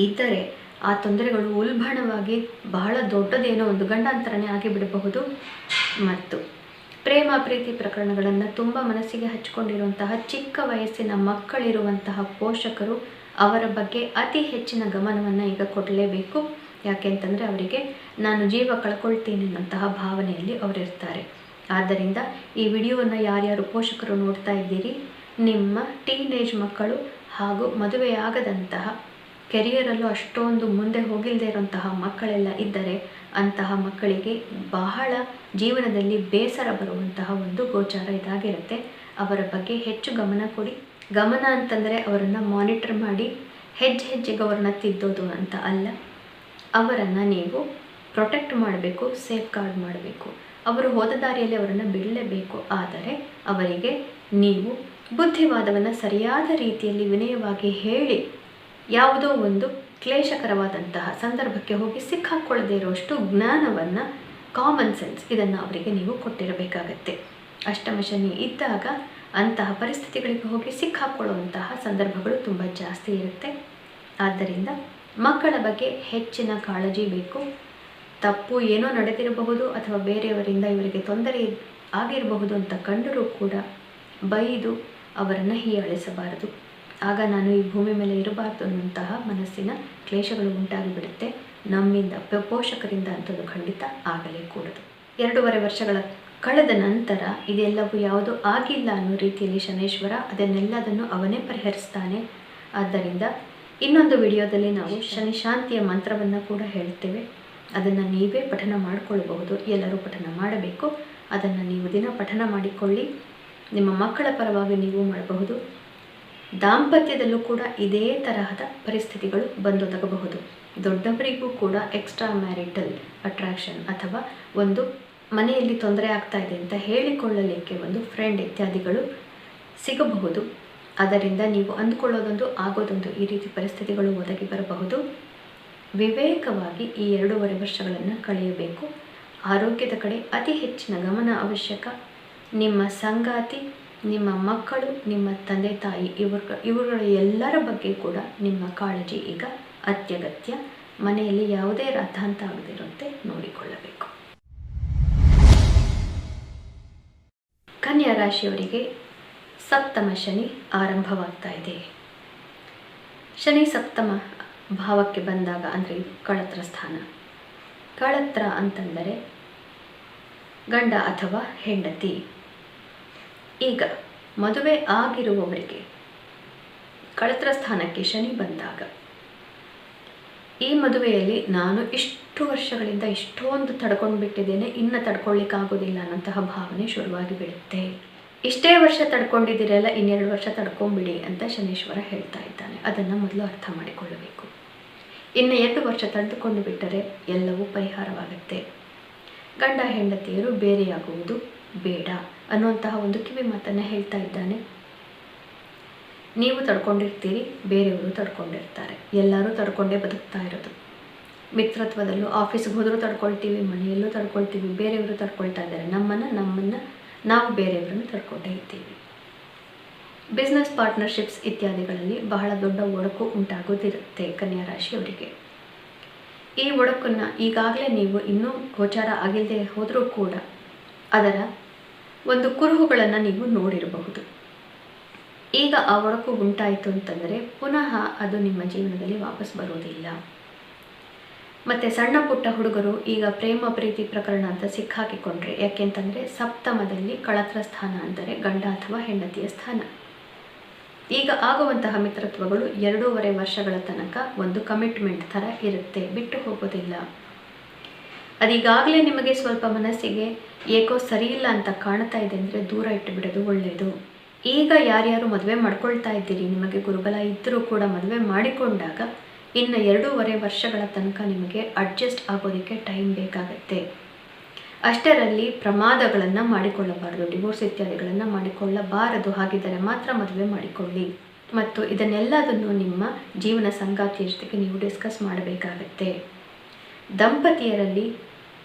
ಇದ್ದರೆ ಆ ತೊಂದರೆಗಳು ಉಲ್ಬಣವಾಗಿ ಬಹಳ ದೊಡ್ಡದೇನೋ ಒಂದು ಗಂಡಾಂತರನೇ ಆಗಿಬಿಡಬಹುದು. ಮತ್ತು ಪ್ರೇಮ, ಪ್ರೀತಿ ಪ್ರಕರಣಗಳನ್ನು ತುಂಬ ಮನಸ್ಸಿಗೆ ಹಚ್ಚಿಕೊಂಡಿರುವಂತಹ ಚಿಕ್ಕ ವಯಸ್ಸಿನ ಮಕ್ಕಳಿರುವಂತಹ ಪೋಷಕರು ಅವರ ಬಗ್ಗೆ ಅತಿ ಹೆಚ್ಚಿನ ಗಮನವನ್ನು ಈಗ ಕೊಡಲೇಬೇಕು. ಯಾಕೆಂತಂದರೆ ಅವರಿಗೆ ನಾನು ಜೀವ ಕಳ್ಕೊಳ್ತೀನಿ ಅನ್ನೋಂತಹ ಭಾವನೆಯಲ್ಲಿ ಅವರಿರ್ತಾರೆ. ಆದ್ದರಿಂದ ಈ ವಿಡಿಯೋವನ್ನು ಯಾರ್ಯಾರು ಪೋಷಕರು ನೋಡ್ತಾ ಇದ್ದೀರಿ, ನಿಮ್ಮ ಟೀನೇಜ್ ಮಕ್ಕಳು ಹಾಗೂ ಮದುವೆಯಾಗದಂತಹ ಕೆರಿಯರಲ್ಲೂ ಅಷ್ಟೊಂದು ಮುಂದೆ ಹೋಗಿಲ್ಲದೆ ಇರುವಂತಹ ಮಕ್ಕಳೆಲ್ಲ ಇದ್ದರೆ ಅಂತಹ ಮಕ್ಕಳಿಗೆ ಬಹಳ ಜೀವನದಲ್ಲಿ ಬೇಸರ ಬರುವಂತಹ ಒಂದು ಗೋಚಾರ ಇದಾಗಿರುತ್ತೆ. ಅವರ ಬಗ್ಗೆ ಹೆಚ್ಚು ಗಮನ ಕೊಡಿ. ಗಮನ ಅಂತಂದರೆ ಅವರನ್ನು ಮಾನಿಟರ್ ಮಾಡಿ, ಹೆಜ್ಜೆ ಹೆಜ್ಜೆಗೆ ಅವ್ರನ್ನ ತಿದ್ದೋದು ಅಂತ ಅಲ್ಲ. ಅವರನ್ನು ನೀವು ಪ್ರೊಟೆಕ್ಟ್ ಮಾಡಬೇಕು, ಸೇಫ್ ಮಾಡಬೇಕು. ಅವರು ಹೋದ ದಾರಿಯಲ್ಲಿ ಅವರನ್ನು ಬಿಡಲೇಬೇಕು. ಆದರೆ ಅವರಿಗೆ ನೀವು ಬುದ್ಧಿವಾದವನ್ನು ಸರಿಯಾದ ರೀತಿಯಲ್ಲಿ ವಿನಯವಾಗಿ ಹೇಳಿ. ಯಾವುದೋ ಒಂದು ಕ್ಲೇಶಕರವಾದಂತಹ ಸಂದರ್ಭಕ್ಕೆ ಹೋಗಿ ಸಿಕ್ಕಾಕೊಳ್ಳದೇ ಇರುವಷ್ಟು ಜ್ಞಾನವನ್ನು ಕಾಮನ್ ಸೆನ್ಸ್ ಇದನ್ನು ಅವರಿಗೆ ನೀವು ಕೊಟ್ಟಿರಬೇಕಾಗತ್ತೆ. ಅಷ್ಟಮ ಶನಿ ಇದ್ದಾಗ ಅಂತಹ ಪರಿಸ್ಥಿತಿಗಳಿಗೆ ಹೋಗಿ ಸಿಕ್ಕಾಕೊಳ್ಳುವಂತಹ ಸಂದರ್ಭಗಳು ತುಂಬ ಜಾಸ್ತಿ ಇರುತ್ತೆ. ಆದ್ದರಿಂದ ಮಕ್ಕಳ ಬಗ್ಗೆ ಹೆಚ್ಚಿನ ಕಾಳಜಿ ಬೇಕು. ತಪ್ಪು ಏನೋ ನಡೆದಿರಬಹುದು ಅಥವಾ ಬೇರೆಯವರಿಂದ ಇವರಿಗೆ ತೊಂದರೆ ಆಗಿರಬಹುದು ಅಂತ ಕಂಡರೂ ಕೂಡ ಬೈದು ಅವರನ್ನು ಹೀಯಾಳಿಸಬಾರದು. ಆಗ ನಾನು ಈ ಭೂಮಿ ಮೇಲೆ ಇರಬಾರ್ದು ಅನ್ನುವಂತಹ ಮನಸ್ಸಿನ ಕ್ಲೇಶಗಳು ಉಂಟಾಗಿಬಿಡುತ್ತೆ. ನಮ್ಮಿಂದ ಪೋಷಕರಿಂದ ಅಂಥದ್ದು ಖಂಡಿತ ಆಗಲೇ ಕೂಡದು ಎರಡೂವರೆ ವರ್ಷಗಳ ಕಳೆದ ನಂತರ ಇದೆಲ್ಲವೂ ಯಾವುದೂ ಆಗಿಲ್ಲ ಅನ್ನೋ ರೀತಿಯಲ್ಲಿ ಶನೇಶ್ವರ ಅದನ್ನೆಲ್ಲದನ್ನು ಅವನೇ ಪರಿಹರಿಸ್ತಾನೆ. ಆದ್ದರಿಂದ ಇನ್ನೊಂದು ವಿಡಿಯೋದಲ್ಲಿ ನಾವು ಶನಿ ಶಾಂತಿಯ ಮಂತ್ರವನ್ನು ಕೂಡ ಹೇಳ್ತೇವೆ. ಅದನ್ನು ನೀವೇ ಪಠನ ಮಾಡಿಕೊಳ್ಳಬಹುದು ಎಲ್ಲರೂ ಪಠನ ಮಾಡಬೇಕು. ಅದನ್ನು ನೀವು ದಿನ ಪಠನ ಮಾಡಿಕೊಳ್ಳಿ. ನಿಮ್ಮ ಮಕ್ಕಳ ಪರವಾಗಿ ನೀವು ಮಾಡಬಹುದು. ದಾಂಪತ್ಯದಲ್ಲೂ ಕೂಡ ಇದೇ ತರಹದ ಪರಿಸ್ಥಿತಿಗಳು ಬಂದೊದಗಬಹುದು ದೊಡ್ಡವರಿಗೂ ಕೂಡ ಎಕ್ಸ್ಟ್ರಾ ಮ್ಯಾರಿಟಲ್ ಅಟ್ರಾಕ್ಷನ್ ಅಥವಾ ಒಂದು ಮನೆಯಲ್ಲಿ ತೊಂದರೆ ಆಗ್ತಾ ಇದೆ ಅಂತ ಹೇಳಿಕೊಳ್ಳಲಿಕ್ಕೆ ಒಂದು ಫ್ರೆಂಡ್ ಇತ್ಯಾದಿಗಳು ಸಿಗಬಹುದು. ಅದರಿಂದ ನೀವು ಅಂದುಕೊಳ್ಳೋದೊಂದು, ಆಗೋದೊಂದು ಈ ರೀತಿ ಪರಿಸ್ಥಿತಿಗಳು ಒದಗಿ ಬರಬಹುದು. ವಿವೇಕವಾಗಿ ಈ ಎರಡೂವರೆ ವರ್ಷಗಳನ್ನು ಕಳೆಯಬೇಕು. ಆರೋಗ್ಯದ ಕಡೆ ಅತಿ ಹೆಚ್ಚಿನ ಗಮನ ಅವಶ್ಯಕ. ನಿಮ್ಮ ಸಂಗಾತಿ, ನಿಮ್ಮ ಮಕ್ಕಳು, ನಿಮ್ಮ ತಂದೆ ತಾಯಿ ಇವರು ಇವುಗಳ ಎಲ್ಲರ ಬಗ್ಗೆ ಕೂಡ ನಿಮ್ಮ ಕಾಳಜಿ ಈಗ ಅತ್ಯಗತ್ಯ. ಮನೆಯಲ್ಲಿ ಯಾವುದೇ ರಥಾಂತ ಆಗದಿರುವಂತೆ ನೋಡಿಕೊಳ್ಳಬೇಕು. ಕನ್ಯಾ ರಾಶಿಯವರಿಗೆ ಸಪ್ತಮ ಶನಿ ಆರಂಭವಾಗ್ತಾ ಇದೆ. ಶನಿ ಸಪ್ತಮ ಭಾವಕ್ಕೆ ಬಂದಾಗ ಅಂದರೆ ಇದು ಕಳತ್ರ ಸ್ಥಾನ. ಕಳತ್ರ ಅಂತಂದರೆ ಗಂಡ ಅಥವಾ ಹೆಂಡತಿ. ಈಗ ಮದುವೆ ಆಗಿರುವವರಿಗೆ ಕಳತ್ರ ಸ್ಥಾನಕ್ಕೆ ಶನಿ ಬಂದಾಗ ಈ ಮದುವೆಯಲ್ಲಿ ನಾನು ಇಷ್ಟು ವರ್ಷಗಳಿಂದ ಇಷ್ಟೊಂದು ತಡ್ಕೊಂಡು ಬಿಟ್ಟಿದ್ದೇನೆ ಇನ್ನು ತಡ್ಕೊಳ್ಳಿಕ್ಕಾಗೋದಿಲ್ಲ ಅನ್ನೋಂತಹ ಭಾವನೆ ಶುರುವಾಗಿ ಬಿಡುತ್ತೆ ಇಷ್ಟೇ ವರ್ಷ ತಡ್ಕೊಂಡಿದ್ದೀರಲ್ಲ, ಇನ್ನೆರಡು ವರ್ಷ ತಡ್ಕೊಂಬಿಡಿ ಅಂತ ಶನೀಶ್ವರ ಹೇಳ್ತಾ ಇದ್ದಾನೆ. ಅದನ್ನು ಮೊದಲು ಅರ್ಥ ಮಾಡಿಕೊಳ್ಳಬೇಕು. ಇನ್ನು ಎರಡು ವರ್ಷ ತಡೆದುಕೊಂಡು ಬಿಟ್ಟರೆ ಎಲ್ಲವೂ ಪರಿಹಾರವಾಗುತ್ತೆ. ಗಂಡ ಹೆಂಡತಿಯರು ಬೇರೆಯಾಗುವುದು ಬೇಡ ಅನ್ನುವಂತಹ ಒಂದು ಕಿವಿ ಮಾತನ್ನು ಹೇಳ್ತಾ ಇದ್ದಾನೆ. ನೀವು ತಡ್ಕೊಂಡಿರ್ತೀರಿ, ಬೇರೆಯವರು ತಡ್ಕೊಂಡಿರ್ತಾರೆ. ಎಲ್ಲರೂ ತಡ್ಕೊಂಡೇ ಬದುಕ್ತಾ ಇರೋದು. ಮಿತ್ರತ್ವದಲ್ಲೂ ಆಫೀಸ್ಗೆ ಹೋದರೂ ತಡ್ಕೊಳ್ತೀವಿ, ಮನೆಯಲ್ಲೂ ತಡ್ಕೊಳ್ತೀವಿ, ಬೇರೆಯವರು ತಡ್ಕೊಳ್ತಾ ಇದ್ದಾರೆ. ನಮ್ಮನ್ನು ನಮ್ಮನ್ನು ನಾವು ಬೇರೆಯವರನ್ನು ತಡ್ಕೊಂಡೇ ಇದ್ದೀವಿ. ಬಿಸ್ನೆಸ್ ಪಾರ್ಟ್ನರ್ಶಿಪ್ಸ್ ಇತ್ಯಾದಿಗಳಲ್ಲಿ ಬಹಳ ದೊಡ್ಡ ಒಡಕು ಉಂಟಾಗೋದಿರುತ್ತೆ ಕನ್ಯಾ ರಾಶಿಯವರಿಗೆ ಈ ಒಡಕನ್ನು ಈಗಾಗಲೇ ನೀವು ಇನ್ನೂ ಗೋಚಾರ ಆಗಿಲ್ಲದೆ ಹೋದರೂ ಕೂಡ ಅದರ ಒಂದು ಕುರುಹುಗಳನ್ನು ನೀವು ನೋಡಿರಬಹುದು. ಈಗ ಆ ಒಡಕು ಉಂಟಾಯಿತು ಅಂತಂದರೆ ಪುನಃ ಅದು ನಿಮ್ಮ ಜೀವನದಲ್ಲಿ ವಾಪಸ್ ಬರೋದಿಲ್ಲ ಮತ್ತು ಸಣ್ಣ ಪುಟ್ಟ ಹುಡುಗರು ಈಗ ಪ್ರೇಮ ಪ್ರೀತಿ ಪ್ರಕರಣ ಅಂತ ಸಿಕ್ಕಾಕಿಕೊಂಡ್ರೆ ಯಾಕೆಂತಂದರೆ ಸಪ್ತಮದಲ್ಲಿ ಕಳತ್ರ ಸ್ಥಾನ ಅಂದರೆ ಗಂಡ ಅಥವಾ ಹೆಂಡತಿಯ ಸ್ಥಾನ. ಈಗ ಆಗುವಂತಹ ಮಿತ್ರತ್ವಗಳು ಎರಡೂವರೆ ವರ್ಷಗಳ ತನಕ ಒಂದು ಕಮಿಟ್ಮೆಂಟ್ ಥರ ಇರುತ್ತೆ, ಬಿಟ್ಟು ಹೋಗೋದಿಲ್ಲ. ಅದೀಗಾಗಲೇ ನಿಮಗೆ ಸ್ವಲ್ಪ ಮನಸ್ಸಿಗೆ ಏಕೋ ಸರಿಯಿಲ್ಲ ಅಂತ ಕಾಣ್ತಾ ಇದೆ ಅಂದರೆ ದೂರ ಇಟ್ಟುಬಿಡೋದು ಒಳ್ಳೆಯದು ಈಗ ಯಾರ್ಯಾರು ಮದುವೆ ಮಾಡ್ಕೊಳ್ತಾ ಇದ್ದೀರಿ, ನಿಮಗೆ ಗುರುಬಲ ಇದ್ದರೂ ಕೂಡ ಮದುವೆ ಮಾಡಿಕೊಂಡಾಗ ಇನ್ನು ಎರಡೂವರೆ ವರ್ಷಗಳ ತನಕ ನಿಮಗೆ ಅಡ್ಜಸ್ಟ್ ಆಗೋದಕ್ಕೆ ಟೈಮ್ ಬೇಕಾಗತ್ತೆ. ಅಷ್ಟರಲ್ಲಿ ಪ್ರಮಾದಗಳನ್ನು ಮಾಡಿಕೊಳ್ಳಬಾರದು ಡಿವೋರ್ಸ್ ಇತ್ಯಾದಿಗಳನ್ನು ಮಾಡಿಕೊಳ್ಳಬಾರದು. ಹಾಗಿದ್ದರೆ ಮಾತ್ರ ಮದುವೆ ಮಾಡಿಕೊಳ್ಳಿ. ಮತ್ತು ಇದನ್ನೆಲ್ಲದನ್ನು ನಿಮ್ಮ ಜೀವನ ಸಂಗಾತಿಯ ಜೊತೆಗೆ ನೀವು ಡಿಸ್ಕಸ್ ಮಾಡಬೇಕಾಗತ್ತೆ. ದಂಪತಿಯರಲ್ಲಿ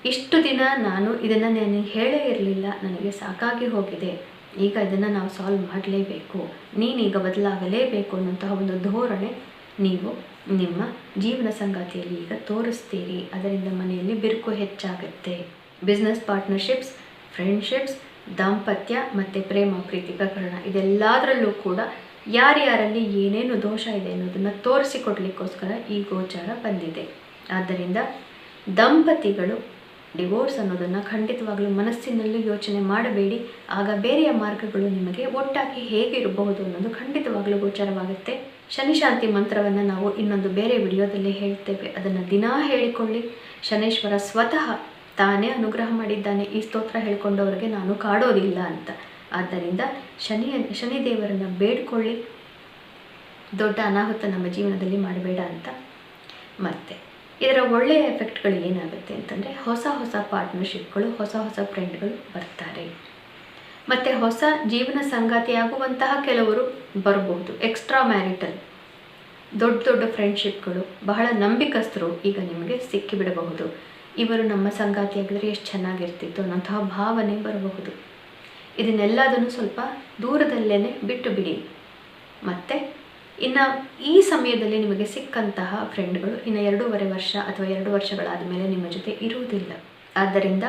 ಇಷ್ಟು ದಿನ ನಾನು ಇದನ್ನು ನನಗೆ ಹೇಳೇ ಇರಲಿಲ್ಲ, ನನಗೆ ಸಾಕಾಗಿ ಹೋಗಿದೆ. ಈಗ ಇದನ್ನು ನಾವು ಸಾಲ್ವ್ ಮಾಡಲೇಬೇಕು. ನೀನೀಗ ಬದಲಾಗಲೇಬೇಕು ಅನ್ನುವಂತಹ ಒಂದು ಧೋರಣೆ ನೀವು ನಿಮ್ಮ ಜೀವನ ಸಂಗಾತಿಯಲ್ಲಿ ಈಗ ತೋರಿಸ್ತೀರಿ. ಅದರಿಂದ ಮನೆಯಲ್ಲಿ ಬಿರುಕು ಹೆಚ್ಚಾಗುತ್ತೆ. ಬಿಸ್ನೆಸ್ ಪಾರ್ಟ್ನರ್ಶಿಪ್ಸ್ ಫ್ರೆಂಡ್ಶಿಪ್ಸ್ ದಾಂಪತ್ಯ ಮತ್ತು ಪ್ರೇಮ, ಪ್ರೀತಿ, ಪ್ರಕರಣ, ಇದೆಲ್ಲದರಲ್ಲೂ ಕೂಡ ಯಾರ್ಯಾರಲ್ಲಿ ಏನೇನು ದೋಷ ಇದೆ ಅನ್ನೋದನ್ನು ತೋರಿಸಿಕೊಡ್ಲಿಕ್ಕೋಸ್ಕರ ಈ ಗೋಚಾರ ಬಂದಿದೆ. ಆದ್ದರಿಂದ ದಂಪತಿಗಳು ಡಿವೋರ್ಸ್ ಅನ್ನೋದನ್ನು ಖಂಡಿತವಾಗಲೂ ಮನಸ್ಸಿನಲ್ಲಿ ಯೋಚನೆ ಮಾಡಬೇಡಿ. ಆಗ ಬೇರೆಯ ಮಾರ್ಗಗಳು ನಿಮಗೆ ಒಟ್ಟಾಗಿ ಹೇಗಿರಬಹುದು ಅನ್ನೋದು ಖಂಡಿತವಾಗಲೂ ಗೋಚರವಾಗುತ್ತೆ. ಶನಿಶಾಂತಿ ಮಂತ್ರವನ್ನು ನಾವು ಇನ್ನೊಂದು ಬೇರೆ ವಿಡಿಯೋದಲ್ಲಿ ಹೇಳ್ತೇವೆ. ಅದನ್ನು ದಿನಾ ಹೇಳಿಕೊಳ್ಳಿ. ಶನೇಶ್ವರ ಸ್ವತಃ ತಾನೇ ಅನುಗ್ರಹ ಮಾಡಿದ್ದಾನೆ. ಈ ಸ್ತೋತ್ರ ಹೇಳ್ಕೊಂಡವ್ರಿಗೆ ನಾನು ಕಾಡೋದಿಲ್ಲ ಅಂತ. ಆದ್ದರಿಂದ ಶನಿ, ಶನಿದೇವರನ್ನು ಬೇಡ್ಕೊಳ್ಳಿ. ದೊಡ್ಡ ಅನಾಹುತ ನಮ್ಮ ಜೀವನದಲ್ಲಿ ಮಾಡಬೇಡ ಅಂತ ಮತ್ತೆ. ಇದರ ಒಳ್ಳೆಯ ಎಫೆಕ್ಟ್ಗಳು ಏನಾಗುತ್ತೆ ಅಂತಂದರೆ ಹೊಸ ಹೊಸ ಪಾರ್ಟ್ನರ್ಶಿಪ್ಗಳು ಹೊಸ ಹೊಸ ಫ್ರೆಂಡ್ಗಳು ಬರ್ತಾರೆ. ಮತ್ತು ಹೊಸ ಜೀವನ ಸಂಗಾತಿಯಾಗುವಂತಹ ಕೆಲವರು ಬರಬಹುದು ಎಕ್ಸ್ಟ್ರಾ ಮ್ಯಾರಿಟಲ್ ದೊಡ್ಡ ದೊಡ್ಡ ಫ್ರೆಂಡ್ಶಿಪ್ಗಳು ಬಹಳ ನಂಬಿಕಸ್ಥರು ಈಗ ನಿಮಗೆ ಸಿಕ್ಕಿಬಿಡಬಹುದು. ಇವರು ನಮ್ಮ ಸಂಗಾತಿಯಾಗಿದ್ರೆ ಎಷ್ಟು ಚೆನ್ನಾಗಿರ್ತಿತ್ತು ಅನ್ನೋಂತಹ ಭಾವನೆ ಬರಬಹುದು. ಇದನ್ನೆಲ್ಲದನ್ನು ಸ್ವಲ್ಪ ದೂರದಲ್ಲೇ ಬಿಟ್ಟು ಬಿಡಿ. ಮತ್ತು, ಇನ್ನು ಈ ಸಮಯದಲ್ಲಿ ನಿಮಗೆ ಸಿಕ್ಕಂತಹ ಫ್ರೆಂಡ್ಗಳು ಇನ್ನು ಎರಡೂವರೆ ವರ್ಷ ಅಥವಾ ಎರಡು ವರ್ಷಗಳಾದ ಮೇಲೆ ನಿಮ್ಮ ಜೊತೆ ಇರುವುದಿಲ್ಲ. ಆದ್ದರಿಂದ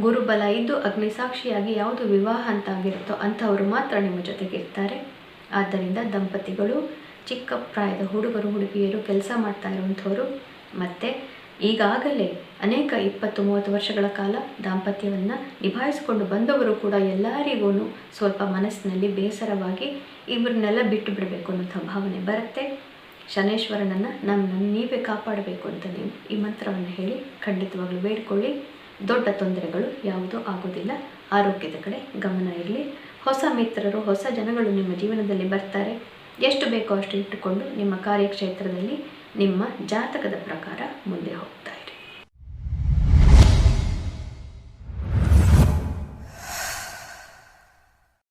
ಗುರುಬಲ ಇದ್ದು ಅಗ್ನಿಸಾಕ್ಷಿಯಾಗಿ ಯಾವುದು ವಿವಾಹ ಅಂತ ಆಗಿರುತ್ತೋ ಅಂಥವರು ಮಾತ್ರ ನಿಮ್ಮ ಜೊತೆಗೆ ಇರ್ತಾರೆ. ಆದ್ದರಿಂದ ದಂಪತಿಗಳು, ಚಿಕ್ಕ ಪ್ರಾಯದ ಹುಡುಗರು, ಹುಡುಗಿಯರು, ಕೆಲಸ ಮಾಡ್ತಾ ಇರುವಂಥವರು, ಮತ್ತು ಈಗಾಗಲೇ ಅನೇಕ ಇಪ್ಪತ್ತು ಮೂವತ್ತು ವರ್ಷಗಳ ಕಾಲ ದಾಂಪತ್ಯವನ್ನು ನಿಭಾಯಿಸಿಕೊಂಡು ಬಂದವರು ಕೂಡ ಎಲ್ಲರಿಗೂ ಸ್ವಲ್ಪ ಮನಸ್ಸಿನಲ್ಲಿ ಬೇಸರವಾಗಿ ಇವ್ರನ್ನೆಲ್ಲ ಬಿಟ್ಟು ಬಿಡಬೇಕು ಅನ್ನೋಂಥ ಭಾವನೆ ಬರುತ್ತೆ. ಶನೇಶ್ವರನನ್ನು ನಮ್ಮನ್ನು ನೀವೇ ಕಾಪಾಡಬೇಕು ಅಂತ ನೀವು ಈ ಮಂತ್ರವನ್ನು ಹೇಳಿ ಖಂಡಿತವಾಗ್ಲೂ ಬೇಡಿಕೊಳ್ಳಿ. ದೊಡ್ಡ ತೊಂದರೆಗಳು ಯಾವುದೂ ಆಗೋದಿಲ್ಲ. ಆರೋಗ್ಯದ ಕಡೆ ಗಮನ ಇರಲಿ. ಹೊಸ ಮಿತ್ರರು, ಹೊಸ ಜನಗಳು ನಿಮ್ಮ ಜೀವನದಲ್ಲಿ ಬರ್ತಾರೆ. ಎಷ್ಟು ಬೇಕೋ ಅಷ್ಟು ಇಟ್ಟುಕೊಂಡು ನಿಮ್ಮ ಕಾರ್ಯಕ್ಷೇತ್ರದಲ್ಲಿ ನಿಮ್ಮ ಜಾತಕದ ಪ್ರಕಾರ ಮುಂದೆ ಹೋಗಿ